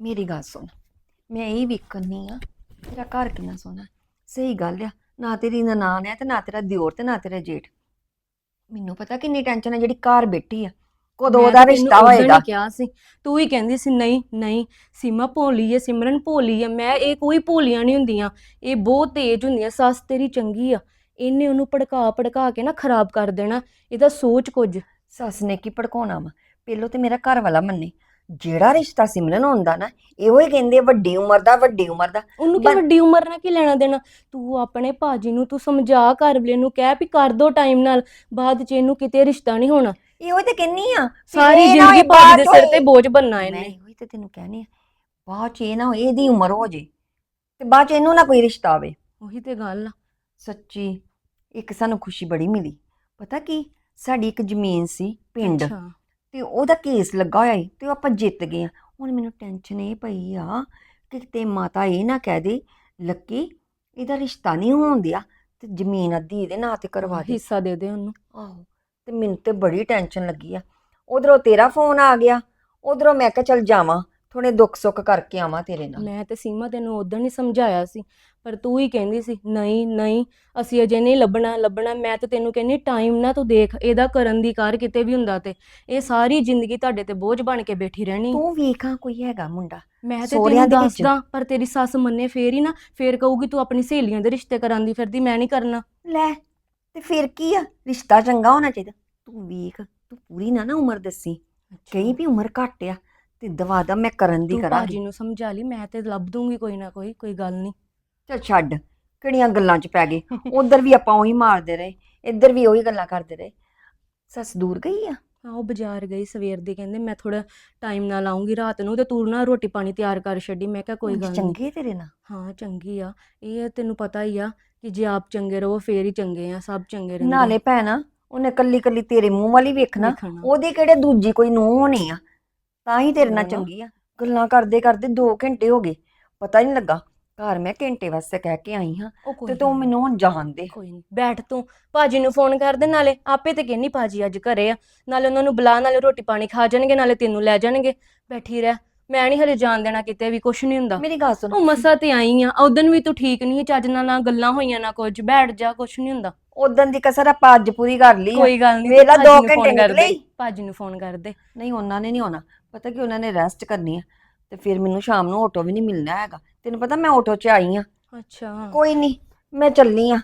A: ਮੇਰੀ ਗੱਲ ਸੁਣ। ਮੈਂ ਇਹ ਵੇਖਣੀ ਆ ਤੇਰਾ ਘਰ ਕਿੰਨਾ ਸੋਹਣਾ। ਸਹੀ ਗੱਲ ਆ ਨਾ ਤੇਰੀ ਨਨਾਣ ਆ ਤੇ ਨਾ ਤੇਰਾ ਦਿਓਰ ਤੇ ਨਾ ਤੇਰਾ ਜੇਠ। ਮੈਨੂੰ ਪਤਾ ਕਿੰਨੀ ਟੈਨਸ਼ਨ ਆ ਜਿਹੜੀ ਘਰ ਬੈਠੀ ਆ। ਕਦੋਂ ਉਹਦਾ ਰਿਸ਼ਤਾ ਹੋਏਗਾ।
D: ਕਿਹਾ ਸੀ ਤੂੰ ਹੀ ਕਹਿੰਦੀ ਸੀ ਨਹੀਂ ਨਹੀਂ ਸੀਮਾ ਭੋਲੀ ਹੈ ਸਿਮਰਨ ਭੋਲੀ ਹੈ ਮੈਂ ਇਹ ਕੋਈ ਭੋਲੀਆਂ ਨਹੀਂ ਹੁੰਦੀਆਂ। ਇਹ ਬਹੁਤ ਤੇਜ਼ ਹੁੰਦੀਆਂ ਸੱਸ ਤੇਰੀ ਚੰਗੀ ਆ। ਇਹਨੇ ਉਹਨੂੰ ਭੜਕਾ ਭੜਕਾ ਕੇ ਨਾ ਖਰਾਬ ਕਰ ਦੇਣਾ ਇਹਦਾ ਸੋਚ ਕੁਝ।
A: ਸੱਸ ਨੇ ਕੀ ਭੜਕਾਉਣਾ ਵਾ? ਪਹਿਲੋਂ ਤੇ ਮੇਰਾ ਘਰ ਵਾਲਾ ਮੰਨੇ ਜਿਹੜਾ ਰਿਸ਼ਤਾ ਸਿਮਰਨ ਹੁੰਦਾ ਨਾ ਇਹੋ ਹੀ ਕਹਿੰਦੇ ਆ, ਵੱਡੀ ਉਮਰ ਦਾ ਵੱਡੀ ਉਮਰ ਦਾ।
D: ਉਹਨੂੰ ਕੀ
A: ਬਣ-
D: ਵੱਡੀ ਉਮਰ ਨਾਲ ਕੀ ਲੈਣਾ ਦੇਣਾ? ਤੂੰ ਆਪਣੇ ਭਾਜੀ ਨੂੰ ਤੂੰ ਸਮਝਾ ਘਰ ਵਾਲੇ ਨੂੰ ਕਹਿ ਵੀ ਕਰ ਦੋ ਟਾਈਮ ਨਾਲ ਬਾਅਦ ਚ ਇਹਨੂੰ ਕਿਤੇ ਰਿਸ਼ਤਾ ਨਹੀਂ ਹੋਣਾ।
A: ਇਹੋ ਤੇ ਕਹਿੰਨੀ ਆ ਵੀ
D: ਸਾਰੀ
A: ਇਹ ਨਾ
D: ਜ਼ਿੰਦਗੀ ਭਾਜੀ ਦੇ ਸਿਰ ਤੇ ਬੋਝ ਬੰਨਾ
A: ਮੈਂ
D: ਇਹਨੇ।
A: ਇਹੋ ਹੀ ਤੇ ਤੈਨੂੰ ਕਹਿਣੀ ਆ ਬਾਅਦ ਚ ਇਹ ਨਾ ਹੋਏ ਇਹਦੀ ਉਮਰ ਹੋ ਜੇ ਤੇ ਬਾਅਦ ਚ ਇਹਨੂੰ ਨਾ ਕੋਈ ਰਿਸ਼ਤਾ ਆਵੇ।
D: ਉਹੀ ਤੇ ਗੱਲ ਆ।
A: ਸੱਚੀ ਇੱਕ ਸਾਨੂੰ ਖੁਸ਼ੀ ਬੜੀ ਮਿਲੀ। ਪਤਾ ਕੀ? ਸਾਡੀ ਇੱਕ ਜ਼ਮੀਨ ਸੀ ਪਿੰਡ।
D: ਅੱਛਾ।
A: ਤੇ ਉਹਦਾ ਕੇਸ ਲੱਗਾ ਹੋਇਆ ਸੀ ਤੇ ਉਹ ਆਪਾਂ ਜਿੱਤ ਗਏ ਆ। ਹੁਣ ਮੈਨੂੰ ਟੈਨਸ਼ਨ ਇਹ ਪਈ ਆ ਕਿ ਕਿਤੇ ਮਾਤਾ ਇਹ ਨਾ ਕਹਿ ਦੇ ਲੱਕੀ ਇਹਦਾ ਰਿਸ਼ਤਾ ਨਹੀਂ ਹੋਣ ਦਿਆ ਤੇ ਜ਼ਮੀਨ ਅੱਧੀ ਇਹਦੇ ਨਾਂ ਤੇ ਕਰਵਾ ਦੇ।
D: ਹਿੱਸਾ ਦੇ ਦੇ ਉਹਨੂੰ।
A: ਆਹੋ ਤੇ ਮੈਨੂੰ ਤੇ ਬੜੀ ਟੈਨਸ਼ਨ ਲੱਗੀ ਆ। ਉਧਰੋਂ ਤੇਰਾ ਫੋਨ ਆ ਗਿਆ ਉਧਰੋਂ ਮੈਂ ਕਿਹਾ ਚੱਲ ਜਾਵਾਂ। ਥੋੜੇ ਦੁੱਖ ਸੁੱਖ ਕਰਕੇ ਆਵਾਂ ਤੇਰੇ ਨਾਲ।
D: ਮੈਂ ਤੇ ਸੀਮਾ ਤੈਨੂੰ ਉਦੋਂ ਹੀ ਸਮਝਾਇਆ ਸੀ ਪਰ ਤੂੰ ਹੀ ਕਹਿੰਦੀ ਸੀ ਨਹੀਂ ਨਹੀਂ ਅਸੀਂ ਅਜੇ ਨਹੀਂ ਲੱਭਣਾ ਲੱਭਣਾ ਮੈਂ ਤੇ ਤੈਨੂੰ ਕਹਿੰਨੀ ਟਾਈਮ ਨਾ ਤੂੰ ਦੇਖ ਇਹਦਾ ਕਰਨ ਦੀ ਕਾਰ ਕਿਤੇ ਵੀ ਹੁੰਦਾ ਤੇ ਇਹ ਸਾਰੀ ਜ਼ਿੰਦਗੀ ਤੁਹਾਡੇ ਤੇ ਬੋਝ ਬਣ ਕੇ ਬੈਠੀ ਰਹਿਣੀ।
A: ਤੂੰ ਵੇਖਾਂ ਕੋਈ ਹੈਗਾ ਮੁੰਡਾ।
D: ਮੈਂ ਤੇ
A: ਸਹੁਰਿਆਂ
D: ਤੈਨੂੰ
A: ਦੇ ਵਿੱਚ।
D: ਦੱਸਦਾ ਪਰ ਤੇਰੀ ਸੱਸ ਮੰਨੇ ਫੇਰ ਹੀ ਨਾ ਫੇਰ ਕਹੂਗੀ ਤੂੰ ਆਪਣੀ ਸਹੇਲੀਆਂ ਦੇ ਰਿਸ਼ਤੇ ਕਰਾਂਦੀ ਫਿਰਦੀ ਮੈਂ ਨਹੀਂ ਕਰਨਾ।
A: ਲੈ ਤੇ ਫਿਰ ਕੀ ਆ? ਰਿਸ਼ਤਾ ਚੰਗਾ ਹੋਣਾ ਚਾਹੀਦਾ। ਤੂੰ ਵੇਖ ਤੂੰ ਪੂਰੀ ਨਾ ਨਾ ਉਮਰ ਦੱਸੀ। ਕਈ ਵੀ ਉਮਰ ਘੱਟ ਆ। ਤੇ ਦਵਾ ਦਾ ਮੈਂ ਕਰਨ ਦੀ
D: ਤੂੰ
A: ਕਰਾਂਗੀ
D: ਭਾਜੀ ਨੂੰ ਸਮਝਾ ਲਈ ਮੈਂ ਤੇ ਲੱਭ ਦੂੰਗੀ ਕੋਈ ਨਾ ਕੋਈ ਕੋਈ ਗੱਲ ਨਹੀਂ।
A: ਚੱਲ ਛੱਡ ਕਿਹੜੀਆਂ ਗੱਲਾਂ 'ਚ ਪੈ ਗਏ? ਉਧਰ ਵੀ ਆਪਾਂ ਉਹੀ ਮਾਰਦੇ ਰਹੇ ਇੱਧਰ ਵੀ ਉਹੀ ਗੱਲਾਂ ਕਰਦੇ ਰਹੇ। ਸੱਸ ਦੂਰ ਗਈ ਆ?
D: ਹਾਂ ਉਹ ਬਾਜ਼ਾਰ ਗਈ ਸਵੇਰ ਦੀ ਕਹਿੰਦੇ ਮੈਂ ਥੋੜਾ ਟਾਈਮ ਨਾਲ ਆਉਂਗੀ ਰਾਤ ਨੂੰ ਤੇ ਤੂੰ ਨਾ ਰੋਟੀ ਪਾਣੀ ਤਿਆਰ ਕਰ ਛੱਡੀ ਮੈਂ ਕਿਹਾ ਕੋਈ ਗੱਲ ਨਹੀਂ।
A: ਚੰਗੇ ਤੇਰੇ ਨਾਲ?
D: ਹਾਂ ਚੰਗੀ ਆ ਇਹ ਤੈਨੂੰ ਪਤਾ ਹੀ ਆ ਕਿ ਜੇ ਆਪ ਚੰਗੇ ਰਹੋ ਫੇਰ ਹੀ ਚੰਗੇ ਆ ਸਭ ਚੰਗੇ ਰਹਿੰਦੇ।
A: ਨਾਲੇ ਭੈਣਾ ਉਹਨੇ ਕੱਲੀ ਕੱਲੀ ਤੇਰੇ ਮੂੰਹ ਵਾਲੀ ਵੇਖਣਾ। ਉਹਦੇ ਕਿਹੜੇ ਦੂਜੀ ਕੋਈ ਨੂੰਹ ਹੋਣੀ ਆ? ਤਾਂ ਹੀ ਤੇਰੇ ਨਾਲ। ਚੰਗੀ ਆ। ਗੱਲਾਂ ਕਰਦੇ ਕਰਦੇ 2 ਘੰਟੇ ਹੋ ਗਏ। ਪਤਾ ਹੀ ਨਹੀਂ ਲੱਗਾ। ਘਰ ਮੈਂ ਘੰਟੇ ਵਾਸਤੇ ਕਹਿ ਕੇ ਆਈ ਹਾਂ
D: ਉਹ ਕੋਈ
A: ਤੇ ਤੂੰ ਮੈਨੂੰ ਹੁਣ ਜਾਣ ਦੇ।
D: ਕੋਈ ਨਹੀਂ ਬੈਠ ਤੂੰ। ਭਾਜੀ ਨੂੰ ਫੋਨ ਕਰ ਦੇ ਨਾਲੇ ਆਪੇ ਤੇ ਕਹਿੰਨੀ ਭਾਜੀ ਅੱਜ ਘਰੇ ਆ। ਨਾਲੇ ਉਹਨਾਂ ਨੂੰ ਬੁਲਾ ਨਾਲੇ ਰੋਟੀ ਪਾਣੀ ਖਾ ਜਾਣਗੇ ਨਾਲੇ ਤੈਨੂੰ ਲੈ ਜਾਣਗੇ। ਬੈਠੀ ਰਹਿ। ਮੈਂ ਨਹੀਂ ਹਲੇ ਜਾਣ ਦੇਣਾ ਕਿਤੇ ਵੀ ਕੁਛ ਨਹੀਂ ਹੁੰਦਾ।
A: ਮੇਰੀ ਗੱਲ ਸੁਣ।
D: ਉਹ ਮਸਾ ਤੇ ਆਈ ਆ। ਉਦੋਂ ਵੀ ਤੂੰ ਠੀਕ ਨਹੀਂ ਚੱਜ ਨਾਲ ਨਾ ਗੱਲਾਂ ਹੋਈਆਂ ਨਾ ਕੁਝ। ਬੈਠ ਜਾ ਕੁਛ ਨਹੀਂ ਹੁੰਦਾ।
A: ਉਦੋਂ ਦੀ ਕਸਰ ਆਪਾਂ ਅੱਜ ਪੂਰੀ ਕਰ ਲਈ ਆ।
D: ਕੋਈ ਗੱਲ ਨਹੀਂ
A: ਵੇਲਾ ਦੋ ਘੰਟੇ ਨਿਕਲੇ।
D: ਭਾਜੀ ਨੂੰ ਫੋਨ ਕਰ ਦੇ।
A: ਨਹੀਂ ਉਹਨਾਂ ਨੇ ਨਹੀਂ ਆਉਣਾ। ਪਤਾ ਕਿ ਉਹਨਾਂ ਨੇ ਰੈਸਟ ਕਰਨੀ ਆ ਤੇ ਫਿਰ ਮੈਨੂੰ ਸ਼ਾਮ ਨੂੰ ਆਟੋ ਵੀ ਨਹੀਂ ਮਿਲਣਾ ਹੈਗਾ। ਤੈਨੂੰ ਪਤਾ ਮੈਂ ਆਟੋ 'ਚ ਆਈ ਆ।
D: ਅੱਛਾ।
A: ਕੋਈ ਨਹੀਂ ਮੈਂ ਚੱਲਨੀ ਆ।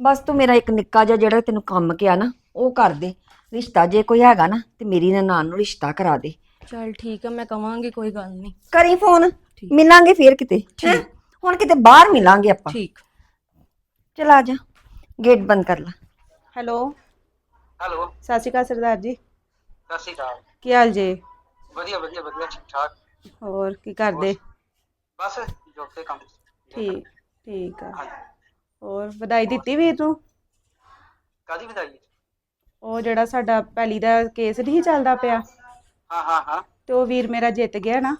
A: ਬਸ ਤੂੰ ਮੇਰਾ ਇੱਕ ਨਿੱਕਾ ਜਿਹਾ ਜਿਹੜਾ ਤੈਨੂੰ ਕੰਮ ਕਿਹਾ ਨਾ ਉਹ ਕਰ ਦੇ। ਰਿਸ਼ਤਾ ਜੇ ਕੋਈ ਹੈਗਾ ਨਾ ਤੇ ਮੇਰੀ ਨਨਾਣ ਨੂੰ ਰਿਸ਼ਤਾ ਕਰਾ ਦੇ।
D: ਚੱਲ ਠੀਕ ਆ ਮੈਂ ਕਵਾਂਗੀ ਕੋਈ ਗੱਲ ਨਹੀਂ।
A: ਕਰੀ ਫੋਨ। ਮਿਲਾਂਗੇ ਫਿਰ ਕਿਤੇ ਹੈਂ? ਹੁਣ ਕਿਤੇ ਬਾਹਰ ਮਿਲਾਂਗੇ ਆਪਾਂ।
D: ਠੀਕ।
A: ਚਲ ਆ ਜਾ ਗੇਟ ਬੰਦ ਕਰ ਲਾ।
E: ਹੈਲੋ।
F: ਹੈਲੋ।
E: ਸਤਿ ਸ਼੍ਰੀ ਅਕਾਲ ਸਰਦਾਰ ਜੀ।
F: ਸਤਿ ਸ਼੍ਰੀ ਅਕਾਲ।
E: ਕੀ ਹਾਲ ਜੇ?
F: ਵਧੀਆ ਵਧੀਆ ਵਧੀਆ ਠੀਕ ਠਾਕ।
E: ਹੋਰ ਕੀ ਕਰਦੇ?
F: ਬਸ ਜੋਬ ਤੇ ਕੰਮ
E: ਠੀਕ ਠੀਕ ਆ।
F: ਹਾਂਜੀ।
E: ਹੋਰ ਵਧਾਈ ਦਿੱਤੀ ਵੀਰ ਨੂੰ
F: ਕਾਦੀ ਵਧਾਈ
E: ਉਹ ਜਿਹੜਾ ਸਾਡਾ ਪਹਿਲੀ ਦਾ ਕੇਸ ਨਹੀਂ ਚੱਲਦਾ ਪਿਆ?
F: ਹਾਂ ਹਾਂ ਹਾਂ।
E: ਤੇ ਉਹ ਵੀਰ ਮੇਰਾ ਜਿੱਤ ਗਿਆ ਨਾ।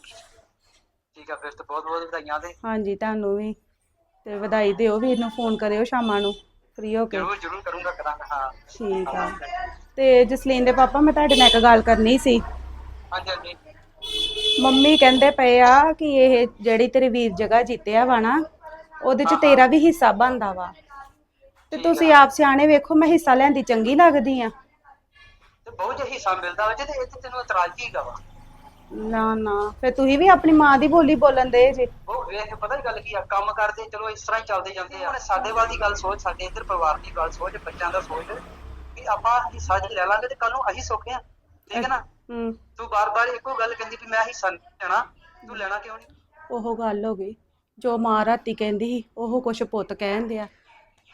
F: ਠੀਕ ਆ ਫਿਰ ਤਾਂ ਬਹੁਤ ਬਹੁਤ ਵਧਾਈਆਂ ਤੇ
E: ਹਾਂਜੀ ਤੁਹਾਨੂੰ ਵੀ। ਤੇ ਵਧਾਈ ਦਿਓ ਵੀਰ ਨੂੰ ਫੋਨ ਕਰਿਓ ਸ਼ਾਮਾਂ ਨੂੰ ਫ੍ਰੀ ਹੋ ਕੇ।
F: ਜ਼ਰੂਰ ਜ਼ਰੂਰ ਕਰੂੰਗਾ ਕਰਾਂਗਾ ਹਾਂ।
E: ਠੀਕ ਆ। ਤੇ ਜਸਲੀਨ ਦੇ ਪਾਪਾ ਮੈਂ ਤੁਹਾਡੇ ਨਾਲ ਇੱਕ ਗੱਲ ਕਰਨੀ ਸੀ।
F: ਹਾਂਜੀ ਹਾਂਜੀ।
E: ਮੰਮੀ ਕਹਿੰਦੇ ਪਏ ਆ ਕਿ ਇਹ ਜਿਹੜੀ ਤੇਰੇ ਵੀਰ ਜਗ੍ਹਾ ਜਿੱਤਿਆ ਵਾ ਨਾ ਉਹਦੇ ਚ ਤੇਰਾ ਵੀ ਹਿੱਸਾ ਬਣਦਾ ਵਾ। ਤੇ ਤੁਸੀਂ ਆਪ ਸਿਆਣੇ ਵੇਖੋ ਮੈਂ ਹਿੱਸਾ ਲੈਂਦੀ ਚੰਗੀ ਲੱਗਦੀ ਆ।
F: ਤੇ ਬਹੁਤ ਜਿਹਾ ਹਿੱਸਾ ਮਿਲਦਾ ਵਾ ਜੇ ਤੇ ਇਹ 'ਚ ਤੈਨੂੰ ਇਤਰਾਜ਼ ਕੀ ਹੈਗਾ ਵਾ।
E: ਨਾ ਨਾ ਫਿਰ ਤੁਸੀਂ ਵੀ ਆਪਣੀ ਮਾਂ ਦੀ ਬੋਲੀ ਬੋਲਣ ਦੇ ਜੇ।
F: ਉਹ ਵੇਖ ਪਤਾ ਗੱਲ ਕੀ ਆ ਕੰਮ ਕਰਦੇ ਚਲੋ ਇਸ ਤਰ੍ਹਾਂ ਹੀ ਚੱਲਦੇ ਜਾਂਦੇ ਆ। ਹੁਣ ਸਾਡੇ ਵੱਲ ਦੀ ਗੱਲ ਸੋਚ ਸਾਡੇ ਇੱਧਰ ਪਰਿਵਾਰ ਦੀ ਗੱਲ ਸੋਚ ਬੱਚਿਆਂ ਦਾ ਸੋਚ ਕਿ ਆਪਾਂ ਹਿੱਸਾ ਜੇ ਲੈ ਲਾਂਗੇ ਤੇ ਕੱਲ ਨੂੰ ਅਸੀਂ ਸੌਖੇ ਆ। ਠੀਕ ਹੈ ਨਾ?
E: ਹੂੰ।
F: ਤੂੰ ਬਾਰ-ਬਾਰ ਇੱਕੋ ਗੱਲ ਕਹਿੰਦੀ ਕਿ ਮੈਂ ਹਿੱਸਾ ਨਹੀਂ ਲੈਣਾ ਤੂੰ ਲੈਣਾ ਕਿਉਂ ਨਹੀਂ?
E: ਉਹ ਗੱਲ ਹੋ ਗਈ। ਜੋ ਮਾਂ ਰਾਤੀ ਕਹਿੰਦੀ ਸੀ ਉਹ ਕੁਛ ਪੁੱਤ ਕਹਿੰਦੇ ਆ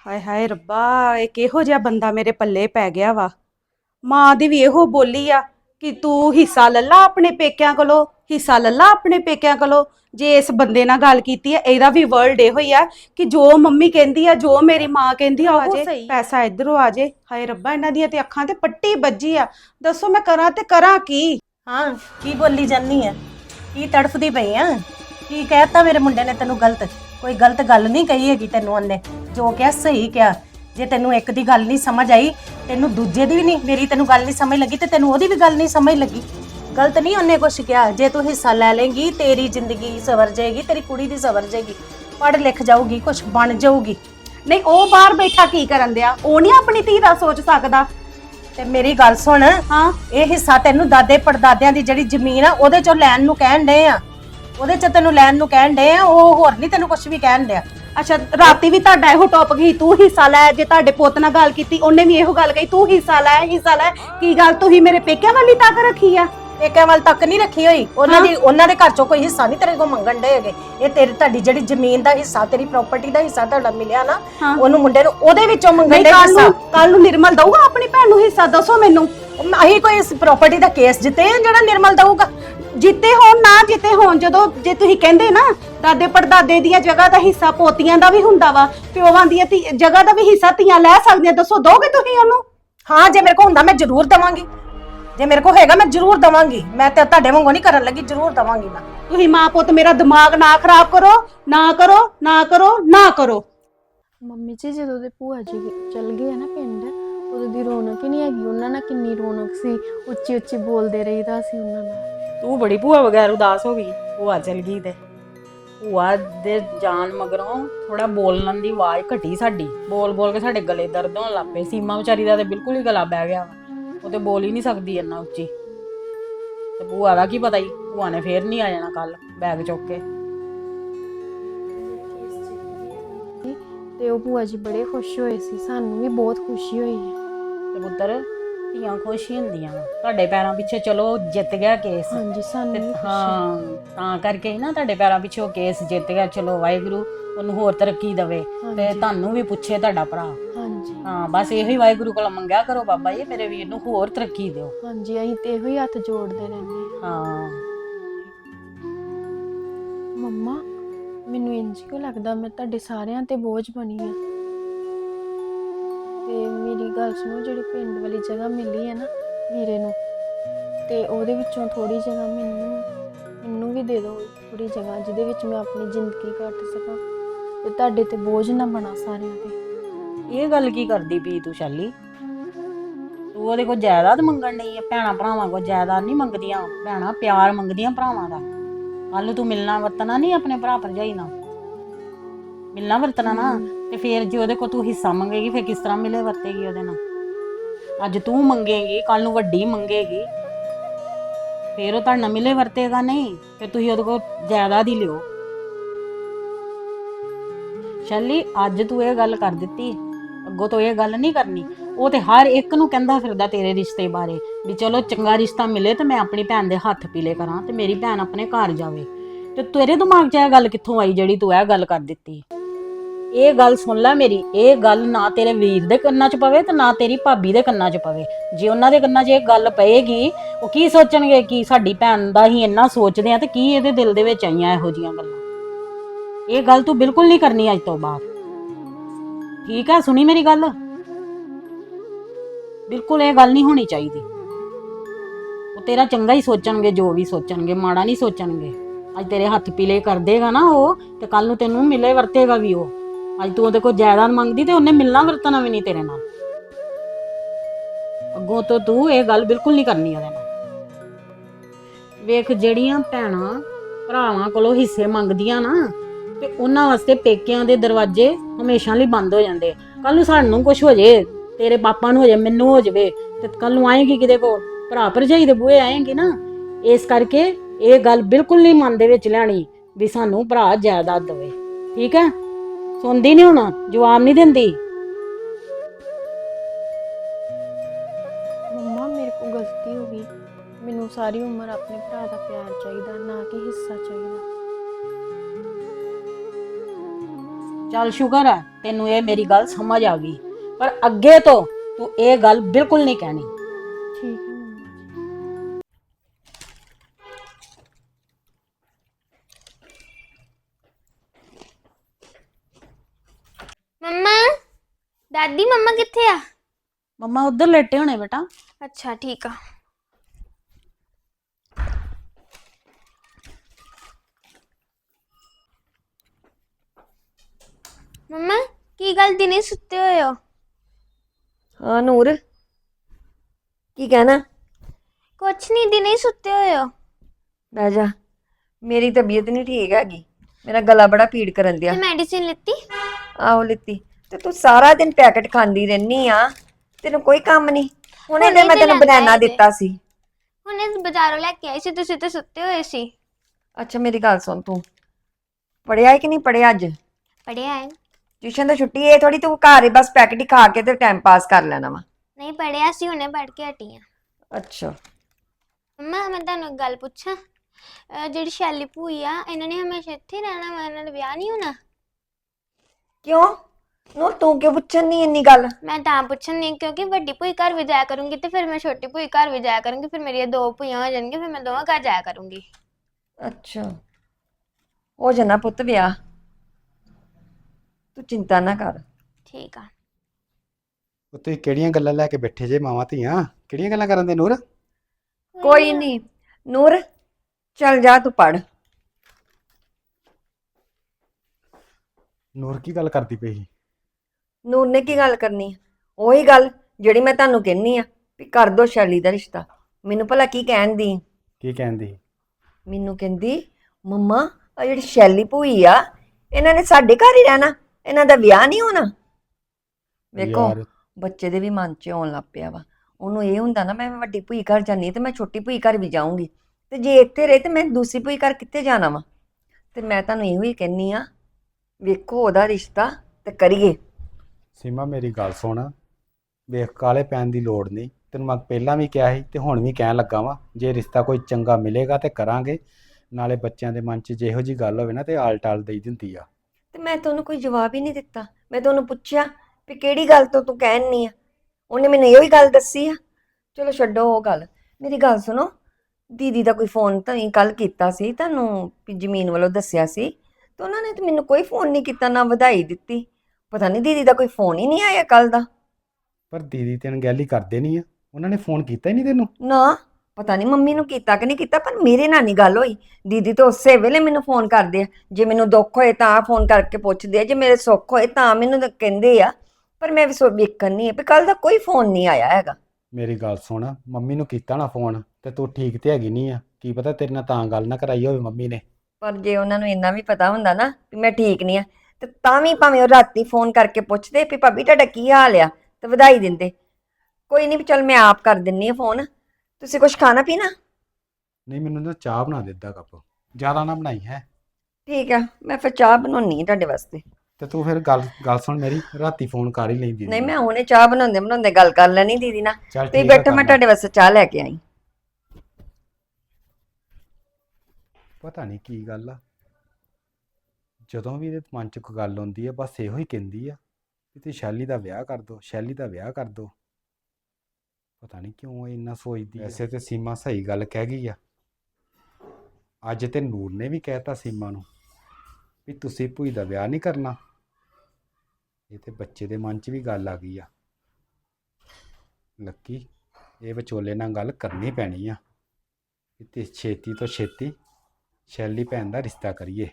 E: ਹਾਏ ਹਾਏ ਰੱਬਾ ਇਹ ਕਿਹੋ ਜਿਹਾ ਬੰਦਾ ਮੇਰੇ ਪੱਲੇ ਪੈ ਗਿਆ ਵਾ। ਮਾਂ ਦੀ ਵੀ ਇਹੋ ਬੋਲੀ ਆ ਕਿ ਤੂੰ ਹਿੱਸਾ ਲੱਲਾ ਆਪਣੇ ਪੇਕਿਆਂ ਕੋਲੋਂ ਹਿੱਸਾ ਲੱਲਾ ਆਪਣੇ ਪੇਕਿਆਂ ਕੋਲੋਂ। ਜੇ ਇਸ ਬੰਦੇ ਨਾਲ ਗੱਲ ਕੀਤੀ ਹੈ ਇਹਦਾ ਵੀ ਵਰਲਡ ਇਹੋ ਹੀ ਆ ਕਿ ਜੋ ਮੰਮੀ ਕਹਿੰਦੀ ਆ ਜੋ ਮੇਰੀ ਮਾਂ ਕਹਿੰਦੀ ਆ ਉਹ
D: ਸਹੀ।
E: ਪੈਸਾ ਇਧਰੋਂ ਆ ਜੇ ਹਾਏ ਰੱਬਾ ਇਹਨਾਂ ਦੀਆਂ ਤੇ ਅੱਖਾਂ ਤੇ ਪੱਟੀ ਵੱਜੀ ਆ। ਦੱਸੋ ਮੈਂ ਕਰਾਂ ਤੇ ਕਰਾਂ ਕੀ?
G: ਹਾਂ ਕੀ ਬੋਲੀ ਜਾਨੀ ਆ ਕੀ ਤੜਫਦੀ ਪਈ ਆ ਕੀ ਕਹਿਤਾ ਮੇਰੇ ਮੁੰਡੇ ਨੇ ਤੈਨੂੰ ਗਲਤ? ਕੋਈ ਗਲਤ ਗੱਲ ਨਹੀਂ ਕਹੀ ਹੈਗੀ ਤੈਨੂੰ ਉਹਨੇ। ਜੋ ਕਿਹਾ ਸਹੀ ਕਿਹਾ। ਜੇ ਤੈਨੂੰ ਇੱਕ ਦੀ ਗੱਲ ਨਹੀਂ ਸਮਝ ਆਈ ਤੈਨੂੰ ਦੂਜੇ ਦੀ ਵੀ ਨਹੀਂ ਮੇਰੀ ਤੈਨੂੰ ਗੱਲ ਨਹੀਂ ਸਮਝ ਲੱਗੀ ਤੇ ਤੈਨੂੰ ਉਹਦੀ ਵੀ ਗੱਲ ਨਹੀਂ ਸਮਝ ਲੱਗੀ। ਗਲਤ ਨਹੀਂ ਉਹਨੇ ਕੁਛ ਕਿਹਾ ਜੇ ਤੂੰ ਹਿੱਸਾ ਲੈ ਲੇਂਗੀ ਤੇਰੀ ਜ਼ਿੰਦਗੀ ਸਵਰ ਜਾਏਗੀ ਤੇਰੀ ਕੁੜੀ ਦੀ ਸਵਰ ਜਾਏਗੀ ਪੜ੍ਹ ਲਿਖ ਜਾਊਗੀ ਕੁਛ ਬਣ ਜਾਊਗੀ।
E: ਨਹੀਂ ਉਹ ਬਾਹਰ ਬੈਠਾ ਕੀ ਕਰਨ ਦਿਆ? ਉਹ ਨਹੀਂ ਆਪਣੀ ਧੀ ਦਾ ਸੋਚ ਸਕਦਾ।
G: ਤੇ ਮੇਰੀ ਗੱਲ ਸੁਣ
E: ਹਾਂ।
G: ਇਹ ਹਿੱਸਾ ਤੈਨੂੰ ਦਾਦੇ ਪੜਦਾਦਿਆਂ ਦੀ ਜਿਹੜੀ ਜ਼ਮੀਨ ਆ ਉਹਦੇ ਚੋਂ ਲੈਣ ਨੂੰ ਕਹਿਣ ਡਏ ਆ। ਉਹਦੇ ਚ ਤੈਨੂੰ ਲੈਣ ਨੂੰ ਕਹਿਣ ਡਏ ਆ ਉਹ ਹੋਰ ਨਹੀਂ ਤੈਨੂੰ ਕੁਝ ਵੀ ਕਹਿਣ ਡਿਆ।
E: ਅੱਛਾ ਰਾਤੀ ਵੀ ਤੁਹਾਡਾ ਇਹੋ ਟੌਪਿਕ ਸੀ ਤੂੰ ਹਿੱਸਾ ਲੈ ਜੇ ਤੁਹਾਡੇ ਪੁੱਤ ਨਾਲ ਗੱਲ ਕੀਤੀ ਉਹਨੇ ਵੀ ਇਹੋ ਗੱਲ ਕਹੀ ਤੂੰ ਹਿੱਸਾ ਲੈ ਹਿੱਸਾ ਲੈ। ਕੀ ਗੱਲ ਤੁਸੀਂ ਮੇਰੇ ਪੇਕਿਆਂ ਵਾਲੀ ਤੱਕ ਰੱਖੀ ਆ?
G: ਪੇਕਿਆਂ ਵੱਲ ਤੱਕ ਨਹੀਂ ਰੱਖੀ ਹੋਈ। ਉਹਨਾਂ ਦੀ ਉਹਨਾਂ ਦੇ ਘਰ ਚੋਂ ਕੋਈ ਹਿੱਸਾ ਨਹੀਂ ਤੇਰੇ ਕੋਲ ਮੰਗਣ ਡਏ ਹੈਗੇ। ਇਹ ਤੇਰੀ ਤੁਹਾਡੀ ਜਿਹੜੀ ਜ਼ਮੀਨ ਦਾ ਹਿੱਸਾ ਤੇਰੀ ਪ੍ਰਾਪਰਟੀ ਦਾ ਹਿੱਸਾ ਤੁਹਾਡਾ ਮਿਲਿਆ ਨਾ
E: ਹਾਂ।
G: ਉਹਨੂੰ ਮੁੰਡੇ ਨੂੰ ਉਹਦੇ ਵਿੱਚੋਂ ਮੰਗਣ
E: ਨਹੀਂ
G: ਦੇ
E: ਕੱਲ
G: ਹਿੱਸਾ।
E: ਨੂੰ ਕੱਲ ਨੂੰ ਨਿਰਮਲ ਦਊਗਾ ਆਪਣੀ ਭੈਣ ਨੂੰ ਹਿੱਸਾ ਦੱਸੋ ਮੈਨੂੰ।
G: ਅਸੀਂ ਕੋਈ ਇਸ ਪ੍ਰਾਪਰਟੀ ਦਾ ਕੇਸ ਜਿੱਤੇ ਆ ਜਿਹੜਾ ਨਿਰਮਲ ਦਊਗਾ?
E: ਜਿੱਤੇ ਹੋਣ ਨਾ ਜਿੱਤੇ ਹੋਣ ਜਦੋਂ ਜੇ ਤੁਸੀਂ ਕਹਿੰਦੇ ਨਾ ਦਾਦੇ ਪੜਦਾਦੇ ਦੀਆਂ ਜਗ੍ਹਾ ਦਾ ਹਿੱਸਾ ਪੋਤੀਆਂ ਦਾ ਵੀ ਹੁੰਦਾ ਵਾ ਪਿਓਵਾਂ ਧੀ- ਜਗ੍ਹਾ ਦਾ ਵੀ ਹਿੱਸਾ ਧੀਆਂ ਲੈ ਸਕਦੀਆਂ ਦੱਸੋ ਦੋਗੇ ਤੁਸੀਂ ਉਹਨੂੰ?
G: ਹਾਂ ਜੇ ਮੇਰੇ ਕੋਲ ਹੁੰਦਾ ਮੈਂ ਜ਼ਰੂਰ ਦਵਾਂਗੀ। ਜੇ ਮੇਰੇ ਕੋਲ ਹੈਗਾ ਮੈਂ ਜ਼ਰੂਰ ਦਵਾਂਗੀ। ਮੈਂ ਤੇ ਤੁਹਾਡੇ ਵਾਂਗੂ ਨਹੀਂ ਕਰਨ ਲੱਗੀ ਜ਼ਰੂਰ ਦਵਾਂਗੀ ਮੈਂ।
E: ਤੁਸੀਂ ਮਾਂ ਪੁੱਤ ਮੇਰਾ ਦਿਮਾਗ ਨਾ ਖਰਾਬ ਕਰੋ ਨਾ ਕਰੋ ਨਾ ਕਰੋ ਨਾ ਕਰੋ।
H: ਮੰਮੀ ਜੀ ਜਦੋਂ ਦੇ ਭੂਆ ਜੀ ਚਲ ਗਏ ਆ ਨਾ ਪਿੰਡ ਉਦੋਂ ਦੀ ਰੌਣਕ ਹੀ ਨਹੀਂ ਹੈਗੀ। ਉਹਨਾਂ ਨਾਲ ਕਿੰਨੀ ਰੌਣਕ ਸੀ ਉੱਚੀ ਉੱਚੀ ਬੋਲਦੇ ਰਹੀਦਾ ਸੀ ਉਹਨਾਂ ਨਾਲ।
C: ਤੂੰ ਬੜੀ ਭੂਆ ਵਗੈਰ ਉਦਾਸ ਹੋ ਗਈ। ਭੂਆ ਚਲ ਗਈ ਤੇ। ਭੂਆ ਦੇ ਜਾਣ ਮਗਰੋਂ ਥੋੜਾ ਬੋਲਣ ਦੀ ਆਵਾਜ਼ ਘਟੀ ਸਾਡੀ। ਬੋਲ ਬੋਲ ਕੇ ਸਾਡੇ ਗਲੇ ਦਰਦ ਹੋਣ ਲੱਗ ਪਏ। ਸੀਮਾ ਵਿਚਾਰੀ ਦਾ ਤੇ ਬਿਲਕੁਲ ਹੀ ਗਲਾ ਬਹਿ ਗਿਆ। ਉਹ ਤੇ ਬੋਲ ਹੀ ਨਹੀਂ ਸਕਦੀ ਇੰਨਾ ਉੱਚੀ। ਤੇ ਭੂਆ ਦਾ ਕੀ ਪਤਾ ਹੀ ਭੂਆ ਨੇ ਫੇਰ ਨਹੀਂ ਆ ਜਾਣਾ ਕੱਲ ਬੈਗ ਚੁੱਕ ਕੇ।
H: ਤੇ ਉਹ ਭੂਆ ਜੀ ਬੜੇ ਖੁਸ਼ ਹੋਏ ਸੀ। ਸਾਨੂੰ ਵੀ ਬਹੁਤ ਖੁਸ਼ੀ ਹੋਈ ਹੈ।
C: ਤੇ ਪੁੱਤਰ ਧੀਆਂ ਖੁਸ਼ ਹੀ ਹੁੰਦੀਆਂ ਵਾ। ਤੁਹਾਡੇ ਪੈਰਾਂ ਪਿੱਛੇ ਚਲੋ ਜਿੱਤ ਗਿਆ ਕੇਸ।
H: ਹਾਂਜੀ ਸਾਨੂੰ
C: ਤੇ
H: ਵੀ ਖੁਸ਼ੀ ਹੈ।
C: ਤਾਂ ਕਰਕੇ ਹੀ ਨਾ ਤੁਹਾਡੇ ਪੈਰਾਂ ਪਿੱਛੇ ਉਹ ਕੇਸ ਜਿੱਤ ਗਿਆ। ਚਲੋ ਵਾਹਿਗੁਰੂ ਉਹਨੂੰ ਹੋਰ ਤਰੱਕੀ ਦੇਵੇ ਤੇ
H: ਹਾਂਜੀ।
C: ਤੁਹਾਨੂੰ ਵੀ ਪੁੱਛੇ ਤੁਹਾਡਾ ਭਰਾ।
H: ਹਾਂਜੀ।
C: ਹਾਂ ਬਸ ਇਹੋ ਹੀ ਵਾਹਿਗੁਰੂ ਕੋਲ ਮੰਗਿਆ ਕਰੋ ਬਾਬਾ ਜੀ ਮੇਰੇ ਵੀਰ ਨੂੰ ਹੋਰ ਤਰੱਕੀ ਦਿਓ।
H: ਹਾਂਜੀ ਅਸੀਂ ਤੇ ਇਹੋ ਹੀ ਹੱਥ ਜੋੜਦੇ ਰਹਿੰਦੇ ਹਾਂ।
C: ਹਾਂ।
H: ਮੰਮਾ ਮੈਨੂੰ ਇੰਜ ਕਿਉਂ ਲੱਗਦਾ ਮੈਂ ਤੁਹਾਡੇ ਸਾਰਿਆਂ ਤੇ ਬੋਝ ਬਣੀ ਆ ਤੇ ਮੇਰੀ ਗੱਲ ਸੁਣੋ, ਜਿਹੜੀ ਪਿੰਡ ਵਾਲੀ ਜਗ੍ਹਾ ਮਿਲੀ ਹੈ ਨਾ ਵੀਰੇ ਨੂੰ, ਤੇ ਉਹਦੇ ਵਿੱਚੋਂ ਥੋੜੀ ਜਗ੍ਹਾ ਮੈਨੂੰ ਮੈਨੂੰ ਵੀ ਦੇ ਦਿਓ ਥੋੜੀ ਜਗ੍ਹਾ, ਜਿਹਦੇ ਵਿੱਚ ਮੈਂ ਆਪਣੀ ਜ਼ਿੰਦਗੀ ਕੱਟ ਸਕਾਂ ਤੇ ਤੁਹਾਡੇ ਤੇ ਬੋਝ ਨਾ ਬਣਾ ਸਾਰਿਆਂ ਤੇ।
C: ਇਹ ਗੱਲ ਕੀ ਕਰਦੀ ਪਈ ਤੂੰ ਸ਼ਾਲੀ? ਤੂੰ ਉਹਦੇ ਕੋਲ ਜਾਇਦਾਦ ਮੰਗਣ ਨਹੀਂ ਆ, ਭੈਣਾ ਭਰਾਵਾਂ ਕੋਲ ਜਾਇਦਾਦ ਨਹੀਂ ਮੰਗਦੀਆਂ, ਭੈਣਾ ਪਿਆਰ ਮੰਗਦੀਆਂ ਭਰਾਵਾਂ ਦਾ। ਕੱਲ ਤੂੰ ਮਿਲਣਾ ਵਰਤਣਾ ਨਹੀਂ ਆਪਣੇ ਭਰਾ ਭਰਜਾਈ ਨਾਲ? ਮਿਲਣਾ ਵਰਤਣਾ ਨਾ? ਤੇ ਫਿਰ ਜੇ ਉਹਦੇ ਕੋਲ ਤੂੰ ਹਿੱਸਾ ਮੰਗੇਗੀ, ਫਿਰ ਕਿਸ ਤਰ੍ਹਾਂ ਮਿਲੇ ਵਰਤੇਗੀ ਉਹਦੇ ਨਾਲ? ਅੱਜ ਤੂੰ ਮੰਗੇਗੀ ਕੱਲ ਨੂੰ ਵੱਡੀ ਮੰਗੇਗੀ। ਫਿਰ ਉਹ ਤੁਹਾਡੇ ਨਾਲ ਮਿਲੇ ਵਰਤੇਗਾ ਨਹੀਂ ਤੇ ਤੁਸੀਂ ਉਹਦੇ ਕੋਲ ਜ਼ਿਆਦਾ ਦੀ ਲਿਓ। ਸ਼ੈਲੀ, ਅੱਜ ਤੂੰ ਇਹ ਗੱਲ ਕਰ ਦਿੱਤੀ। ਅੱਗੋਂ ਤੋਂ ਇਹ ਗੱਲ ਨਹੀਂ ਕਰਨੀ। ਉਹ ਤੇ ਹਰ ਇੱਕ ਨੂੰ ਕਹਿੰਦਾ ਫਿਰਦਾ ਤੇਰੇ ਰਿਸ਼ਤੇ ਬਾਰੇ, ਵੀ ਚਲੋ ਚੰਗਾ ਰਿਸ਼ਤਾ ਮਿਲੇ ਤੇ ਮੈਂ ਆਪਣੀ ਭੈਣ ਦੇ ਹੱਥ ਪੀਲੇ ਕਰਾਂ ਤੇ ਮੇਰੀ ਭੈਣ ਆਪਣੇ ਘਰ ਜਾਵੇ। ਤੇ ਤੇਰੇ ਦਿਮਾਗ 'ਚ ਇਹ ਗੱਲ ਕਿੱਥੋਂ ਆਈ ਜਿਹੜੀ ਤੂੰ ਇਹ ਗੱਲ ਕਰ ਦਿੱਤੀ? ਇਹ ਗੱਲ ਸੁਣ ਲੈ ਮੇਰੀ, ਇਹ ਗੱਲ ਨਾ ਤੇਰੇ ਵੀਰ ਦੇ ਕੰਨਾਂ 'ਚ ਪਵੇ ਤੇ ਨਾ ਤੇਰੀ ਭਾਬੀ ਦੇ ਕੰਨਾਂ 'ਚ ਪਵੇ। ਜੇ ਉਹਨਾਂ ਦੇ ਕੰਨਾਂ 'ਚ ਇਹ ਗੱਲ ਪਏਗੀ, ਉਹ ਕੀ ਸੋਚਣਗੇ ਕਿ ਸਾਡੀ ਭੈਣ ਦਾ ਹੀ ਇੰਨਾ ਸੋਚਦੇ ਆ ਤੇ ਕੀ ਇਹਦੇ ਦਿਲ ਦੇ ਵਿੱਚ ਆਈਆਂ ਇਹੋ ਜੀਆਂ ਗੱਲਾਂ? ਇਹ ਗੱਲ ਤੂੰ ਬਿਲਕੁਲ ਨਹੀਂ ਕਰਨੀ ਅੱਜ ਤੋਂ ਬਾਅਦ। ਠੀਕ ਹੈ ਸੁਣੀ ਮੇਰੀ ਗੱਲ? ਬਿਲਕੁਲ ਇਹ ਗੱਲ ਨਹੀਂ ਹੋਣੀ ਚਾਹੀਦੀ। ਉਹ ਤੇਰਾ ਚੰਗਾ ਹੀ ਸੋਚਣਗੇ, ਜੋ ਵੀ ਸੋਚਣਗੇ, ਮਾੜਾ ਨਹੀਂ ਸੋਚਣਗੇ। ਅੱਜ ਤੇਰੇ ਹੱਥ ਪੀਲੇ ਕਰ ਦੇਗਾ ਨਾ ਉਹ ਤੇ ਕੱਲ ਨੂੰ ਤੈਨੂੰ ਮਿਲੇ ਵਰਤੇਗਾ ਵੀ ਉਹ। ਅੱਜ ਤੂੰ ਉਹਦੇ ਕੋਲ ਜਾਇਦਾਦ ਮੰਗਦੀ ਤੇ ਉਹਨੇ ਮਿਲਣਾ ਵਰਤਣਾ ਵੀ ਨਹੀਂ ਤੇਰੇ ਨਾਲ। ਅੱਗੋਂ ਤੋਂ ਤੂੰ ਇਹ ਗੱਲ ਬਿਲਕੁਲ ਨਹੀਂ ਕਰਨੀ ਉਹਦੇ ਨਾਲ। ਵੇਖ, ਜਿਹੜੀਆਂ ਭੈਣਾਂ ਭਰਾਵਾਂ ਕੋਲੋਂ ਹਿੱਸੇ ਮੰਗਦੀਆਂ ਨਾ, ਤੇ ਉਹਨਾਂ ਵਾਸਤੇ ਪੇਕਿਆਂ ਦੇ ਦਰਵਾਜ਼ੇ ਹਮੇਸ਼ਾ ਲਈ ਬੰਦ ਹੋ ਜਾਂਦੇ ਕੱਲ ਨੂੰ ਸਾਨੂੰ ਕੁਝ ਹੋ ਜੇ, ਤੇਰੇ ਪਾਪਾ ਨੂੰ ਹੋ ਜੇ, ਮੈਨੂੰ ਹੋ ਜਾਵੇ, ਤੇ ਕੱਲ ਨੂੰ ਆਏਗੀ ਕਿਤੇ ਕੋਲ, ਭਰਾ ਭਰਜਾਈ ਦੇ ਬੂਹੇ ਆਏਗੀ ਨਾ, ਇਸ ਕਰਕੇ ਇਹ ਗੱਲ ਬਿਲਕੁਲ ਨਹੀਂ ਮਨ ਦੇ ਵਿੱਚ ਲੈਣੀ ਵੀ ਸਾਨੂੰ ਭਰਾ ਜਾਇਦਾਦ ਦੇਵੇ। ਠੀਕ ਹੈ? ਸੁਣਦੀ ਨਹੀਂ ਹੁਣ ਜਵਾਬ ਨਹੀਂ ਦਿੰਦੀ।
H: ਮੰਮਾ ਮੇਰੇ ਕੋਲ ਗਲਤੀ ਹੋ ਗਈ। ਮੈਨੂੰ ਸਾਰੀ ਉਮਰ ਆਪਣੇ ਭਰਾ ਦਾ ਪਿਆਰ ਚਾਹੀਦਾ ਨਾ ਕਿ ਹਿੱਸਾ ਚਾਹੀਦਾ।
C: ਚੱਲ ਸ਼ੁਕਰ ਹੈ ਤੈਨੂੰ ਇਹ ਮੇਰੀ ਗੱਲ ਸਮਝ ਆ ਗਈ। ਪਰ ਅੱਗੇ ਤੋਂ ਤੂੰ ਇਹ ਗੱਲ ਬਿਲਕੁਲ ਨਹੀਂ ਕਹਿਣੀ।
I: ਦਾਦੀ ਮੰਮਾ ਕਿੱਥੇ ਆ?
C: ਮੰਮਾ ਉਧਰ ਲੇਟੇ ਹੋਣੇ ਬੇਟਾ।
I: ਅੱਛਾ ਠੀਕ ਆ। ਮੰਮਾ ਕੀ ਗੱਲ ਦਿਨੇ ਸੁੱਤੇ ਹੋਏ ਹੋ?
A: ਹਾਂ ਨੂਰ। ਕੀ ਕਹਿਣਾ?
I: ਕੁਛ ਨਹੀਂ ਦਿਨੇ ਸੁੱਤੇ ਹੋਏ ਹੋ।
A: ਬਹਿ ਜਾ। ਮੇਰੀ ਤਬੀਅਤ ਨਹੀਂ ਠੀਕ ਹੈਗੀ। ਮੇਰਾ ਗਲਾ ਬੜਾ ਪੀੜ ਕਰਨ ਦਿਆ।
I: ਤੇ ਮੈਡੀਸਿਨ ਲਿੱਤੀ?
A: ਆਹੋ ਲਿੱਤੀ। ਤੇ ਤੂੰ ਸਾਰਾ ਦਿਨ ਪੈਕਟ ਖਾਂਦੀ ਰਹਿਨੀ ਆ। ਤੈਨੂੰ ਕੋਈ ਕੰਮ ਨਹੀਂ। ਹੁਣੇ ਤੇ ਮੈਂ ਤੈਨੂੰ ਬਨਾਨਾ। ਦਿੱਤਾ ਸੀ।
I: ਹੁਣੇ ਬਾਜ਼ਾਰੋਂ ਲੈ ਕੇ ਆਈ ਸੀ ਤੁਸੀਂ ਤਾਂ ਸੁੱਤੇ ਹੋਏ ਸੀ।
A: ਅੱਛਾ ਮੇਰੀ ਗੱਲ ਸੁਣ ਤੂੰ। ਪੜਿਆ ਹੈ ਕਿ ਨਹੀਂ ਪੜਿਆ ਅੱਜ?
I: ਪੜਿਆ ਹੈ।
A: ਟਿਊਸ਼ਨ ਤੋਂ ਛੁੱਟੀ ਹੈ ਥੋੜੀ ਤੂੰ ਘਰ ਹੀ ਬਸ ਪੈਕਟ ਹੀ ਖਾ ਕੇ ਤੇ ਟਾਈਮ ਪਾਸ ਕਰ ਲੈਣਾ ਵਾ।
I: ਨਹੀਂ ਪੜਿਆ ਸੀ ਹੁਣੇ ਪੜ ਕੇ ਹਟੀ ਆ
A: ਅੱਛਾ।
I: ਮੰਮਾ ਮੈਂ ਤੁਹਾਨੂੰ ਇੱਕ ਗੱਲ ਪੁੱਛਾਂ। ਅਹ ਜਿਹੜੀ ਸ਼ੈਲੀ ਭੂਈ ਆ ਇਹਨਾਂ ਨੇ ਹਮੇਸ਼ਾ ਇੱਥੇ ਰਹਿਣਾ ਵਾ ਇਹਨਾਂ ਦਾ ਵਿਆਹ ਨਹੀਂ ਹੋਣਾ?
A: ਕਿਉਂ? ਨੂਰ ਤੂੰ ਕਿਉਂ ਪੁੱਛਣ ਨਹੀਂ ਇੰਨੀ ਗੱਲ?
I: ਮੈਂ ਤਾਂ ਪੁੱਛਣ ਨਹੀਂ ਕਿਉਂਕਿ ਵੱਡੀ ਭੂਈ ਘਰ ਵੀ ਜਾਇਆ ਕਰੂੰਗੀ ਤੇ ਫਿਰ ਮੈਂ ਛੋਟੀ ਭੂਈ ਘਰ ਵੀ ਜਾਇਆ ਕਰੂੰਗੀ ਫਿਰ ਮੇਰੀਆਂ ਦੋ ਭੂਈਆਂ ਹੋ ਜਾਣਗੀਆਂ ਫਿਰ ਮੈਂ ਦੋਵਾਂ ਘਰ ਜਾਇਆ ਕਰੂੰਗੀ।
A: ਅੱਛਾ। ਹੋ ਜਾਣਾ ਪੁੱਤ ਵਿਆਹ। ਤੂੰ ਚਿੰਤਾ ਨਾ ਕਰ।
I: ਠੀਕ ਆ।
B: ਉਹ ਤੁਸੀਂ ਕਿਹੜੀਆਂ ਗੱਲਾਂ ਲੈ ਕੇ ਬੈਠੇ ਜੇ ਮਾਵਾਂ ਧੀਆਂ? ਕਿਹੜੀਆਂ ਗੱਲਾਂ ਕਰਨ ਦੇ ਨੂਰ?
A: ਕੋਈ ਨਹੀਂ ਨੂਰ ਚੱਲ ਜਾ ਤੂੰ ਪੜ
B: ਨੂਰ ਕੀ ਗੱਲ ਕਰਦੀ ਪਈ ਸੀ?
A: ਨੂਰ ਨੇ ਕੀ ਗੱਲ ਕਰਨੀ ਆ? ਉਹੀ ਗੱਲ ਜਿਹੜੀ ਮੈਂ ਤੁਹਾਨੂੰ ਕਹਿੰਨੀ ਆ ਵੀ ਕਰ ਦੋ ਸ਼ੈਲੀ ਦਾ ਰਿਸ਼ਤਾ। ਮੈਨੂੰ ਭਲਾ ਕੀ ਕਹਿੰਦੀ
B: ਕੀ ਕਹਿੰਦੀ
A: ਮੈਨੂੰ ਕਹਿੰਦੀ ਮੰਮਾ ਆ ਜਿਹੜੀ ਸ਼ੈਲੀ ਭੂਈ ਆ ਇਹਨਾਂ ਨੇ ਸਾਡੇ ਘਰ ਹੀ ਰਹਿਣਾ ਇਹਨਾਂ ਦਾ ਵਿਆਹ ਨਹੀਂ ਹੋਣਾ। ਵੇਖੋ
B: ਯਾਰ।
A: ਬੱਚੇ ਦੇ ਵੀ ਮਨ 'ਚ ਆਉਣ ਲੱਗ ਪਿਆ ਵਾ। ਉਹਨੂੰ ਇਹ ਹੁੰਦਾ ਨਾ ਮੈਂ ਵੱਡੀ ਭੂਈ ਘਰ ਜਾਨੀ ਤੇ ਮੈਂ ਛੋਟੀ ਭੂਈ ਘਰ ਵੀ ਜਾਊਂਗੀ। ਤੇ ਜੇ ਇੱਥੇ ਰਹੇ ਤੇ ਮੈਂ ਦੂਸਰੀ ਭੂਈ ਘਰ ਕਿੱਥੇ ਜਾਣਾ ਵਾ? ਤੇ ਮੈਂ ਤੁਹਾਨੂੰ ਇਹੋ ਹੀ ਕਹਿੰਨੀ ਆ ਵੇਖੋ ਉਹਦਾ ਰਿਸ਼ਤਾ ਤੇ ਕਰੀਏ।
B: ਸੀਮਾ, ਮੇਰੀ ਗੱਲ ਸੁਣ। ਵੇਖ, ਕਾਲੇ ਪੈਣ ਦੀ ਲੋੜ ਨਹੀਂ। ਤੈਨੂੰ ਮੈਂ ਪਹਿਲਾਂ ਵੀ ਕਿਹਾ ਸੀ ਤੇ ਹੁਣ ਵੀ ਕਹਿਣ ਲੱਗਾ ਵਾਂ, ਜੇ ਰਿਸ਼ਤਾ ਕੋਈ ਚੰਗਾ ਮਿਲੇਗਾ ਤੇ ਕਰਾਂਗੇ। ਨਾਲੇ ਬੱਚਿਆਂ ਦੇ ਮਨ 'ਚ ਜਿਹੋ ਜੀ ਗੱਲ ਹੋਵੇ ਨਾ ਤੇ ਆਲ ਟਾਲ ਦੇਈ ਦਿੰਦੀ ਆ।
A: ਤੇ ਮੈਂ ਤੁਹਾਨੂੰ ਕੋਈ ਜਵਾਬ ਹੀ ਨਹੀਂ ਦਿੱਤਾ। ਮੈਂ ਤੁਹਾਨੂੰ ਪੁੱਛਿਆ ਵੀ ਕਿਹੜੀ ਗੱਲ ਤੋਂ ਤੂੰ ਕਹਿਣੀ ਆ? ਉਹਨੇ ਮੈਨੂੰ ਇਹੋ ਹੀ ਗੱਲ ਦੱਸੀ ਆ। ਚਲੋ ਛੱਡੋ ਉਹ ਗੱਲ। ਮੇਰੀ ਗੱਲ ਸੁਣੋ। ਦੀਦੀ ਦਾ ਕੋਈ ਫੋਨ ਤਾਂ ਕੱਲ ਕੀਤਾ ਸੀ, ਤੁਹਾਨੂੰ ਵੀ ਜ਼ਮੀਨ ਵੱਲੋਂ ਦੱਸਿਆ ਸੀ। ਤੇ ਉਹਨਾਂ ਨੇ ਤਾਂ ਮੈਨੂੰ ਕੋਈ ਫੋਨ ਨਹੀਂ ਕੀਤਾ, ਨਾ ਵਧਾਈ ਦਿੱਤੀ। ਪਤਾ ਨਹੀਂ ਦੀਦੀ ਦਾ ਕੋਈ ਫੋਨ ਹੀ ਨਹੀਂ ਆਇਆ ਕੱਲ ਦਾ।
B: ਪਰ ਦੀਦੀ ਤੇ ਅਣਗਹਿਲੀ ਕਰਦੇ ਨਹੀਂ ਆ। ਉਹਨਾਂ ਨੇ ਫੋਨ ਕੀਤਾ ਹੀ ਨਹੀਂ ਤੈਨੂੰ?
A: ਨਾ ਪਤਾ ਨਹੀਂ ਮੰਮੀ ਨੂੰ ਕੀਤਾ ਕਿ ਨਹੀਂ ਕੀਤਾ ਪਰ ਮੇਰੇ ਨਾਲ ਨਹੀਂ ਗੱਲ ਹੋਈ। ਦੀਦੀ ਤਾਂ ਉਸੇ ਵੇਲੇ ਮੈਨੂੰ ਫੋਨ ਕਰਦੇ ਆ। ਜੇ ਮੈਨੂੰ ਦੁੱਖ ਹੋਏ ਤਾਂ ਫੋਨ ਕਰਕੇ ਪੁੱਛਦੇ ਆ। ਜੇ ਮੇਰੇ ਸੁੱਖ ਹੋਏ ਤਾਂ ਮੈਨੂੰ ਤਾਂ ਕਹਿੰਦੇ ਆ। ਪਰ ਮੈਂ ਵੀ ਸੋ ਵੇਖਣ ਨਹੀਂ ਵੀ ਕੱਲ ਦਾ ਕੋਈ ਫੋਨ ਨਹੀਂ ਆਇਆ ਹੈਗਾ।
B: ਮੇਰੀ ਗੱਲ ਸੁਣ ਮੰਮੀ ਨੂੰ ਕੀਤਾ ਨਾ ਫੋਨ ਤੇ ਤੂੰ ਠੀਕ ਤੇ ਹੈਗੀ ਨਹੀਂ ਆ। ਕੀ ਪਤਾ ਤੇਰੇ ਨਾਲ ਤਾਂ ਗੱਲ ਨਾ ਕਰਾਈ ਹੋਵੇ ਮੰਮੀ ਨੇ।
A: ਪਰ ਜੇ ਉਹਨਾਂ ਨੂੰ ਇੰਨਾ ਵੀ ਪਤਾ ਹੁੰਦਾ ਨਾ ਵੀ ਮੈਂ ਠੀਕ ਨਹੀਂ ਆ ਤੇ ਤਾਂ ਵੀ ਭਾਵੇਂ ਉਹ ਰਾਤੀ ਫੋਨ ਕਰਕੇ ਪੁੱਛਦੇ ਵੀ ਭਾਬੀ ਤੁਹਾਡਾ ਕੀ ਹਾਲ ਆ ਤੇ ਵਧਾਈ ਦਿੰਦੇ। ਕੋਈ ਨਹੀਂ ਚਲ ਮੈਂ ਆਪ ਕਰ ਦਿੰਨੀ ਆ ਫੋਨ। ਤੁਸੀਂ ਕੁਝ ਖਾਣਾ ਪੀਣਾ?
B: ਨਹੀਂ ਮੈਨੂੰ ਤਾਂ ਚਾਹ ਬਣਾ ਦੇ ਅੱਧਾ ਕੱਪ। ਜ਼ਿਆਦਾ ਨਾ ਬਣਾਈ ਹੈ।
A: ਠੀਕ ਆ ਮੈਂ ਫਿਰ ਚਾਹ ਬਣਾਉਣੀ ਆ ਤੁਹਾਡੇ ਵਾਸਤੇ।
B: ਤੇ ਤੂੰ ਫਿਰ ਗੱਲ ਗੱਲ ਸੁਣ ਮੇਰੀ ਰਾਤੀ ਫੋਨ ਕਰ ਹੀ ਲੈਂਦੀ
A: ਨਹੀਂ ਮੈਂ ਹੁਣੇ ਚਾਹ ਬਣਾਉਂਦੇ ਬਣਾਉਂਦੇ ਗੱਲ ਕਰ ਲੈਣੀ ਦੀਦੀ ਨਾਲ।
B: ਚੱਲ
A: ਤੁਸੀਂ
B: ਠੀਕ ਆ,
A: ਬੈਠੋ ਮੈਂ
B: ਲੈ।
A: ਤੁਹਾਡੇ ਵਾਸਤੇ ਚਾਹ ਲੈ ਕੇ ਆਈ।
B: ਪਤਾ ਨਹੀਂ ਕੀ ਗੱਲ ਆ। ਜਦੋਂ ਵੀ ਇਹਦੇ ਮਨ 'ਚ ਕੋਈ ਗੱਲ ਆਉਂਦੀ ਆ, ਬਸ ਇਹੋ ਹੀ ਕਹਿੰਦੀ ਆ ਕਿ ਤੁਸੀਂ ਸ਼ੈਲੀ ਦਾ ਵਿਆਹ ਕਰ ਦਿਓ, ਸ਼ੈਲੀ ਦਾ ਵਿਆਹ ਕਰ ਦਿਓ। ਪਤਾ ਨਹੀਂ ਕਿਉਂ ਇਹ ਇੰਨਾ ਸੋਚਦੀ ਆ। ਵੈਸੇ ਤੇ ਸੀਮਾ ਸਹੀ ਗੱਲ ਕਹਿ ਗਈ ਆ। ਅੱਜ ਤੇ ਨੂਰ ਨੇ ਵੀ ਕਹਿਤਾ ਸੀਮਾ ਨੂੰ ਵੀ ਤੁਸੀਂ ਭੂਈ ਦਾ ਵਿਆਹ ਨਹੀਂ ਕਰਨਾ। ਇਹ ਤੇ ਬੱਚੇ ਦੇ ਮਨ 'ਚ ਵੀ ਗੱਲ ਆ ਗਈ ਆ। ਲੱਕੀ, ਇਹ ਵਿਚੋਲੇ ਨਾਲ ਗੱਲ ਕਰਨੀ ਪੈਣੀ ਆ। ਕਿ ਤੇ ਛੇਤੀ ਤੋਂ ਛੇਤੀ ਸ਼ੈਲੀ ਭੈਣ ਦਾ ਰਿਸ਼ਤਾ ਕਰੀਏ।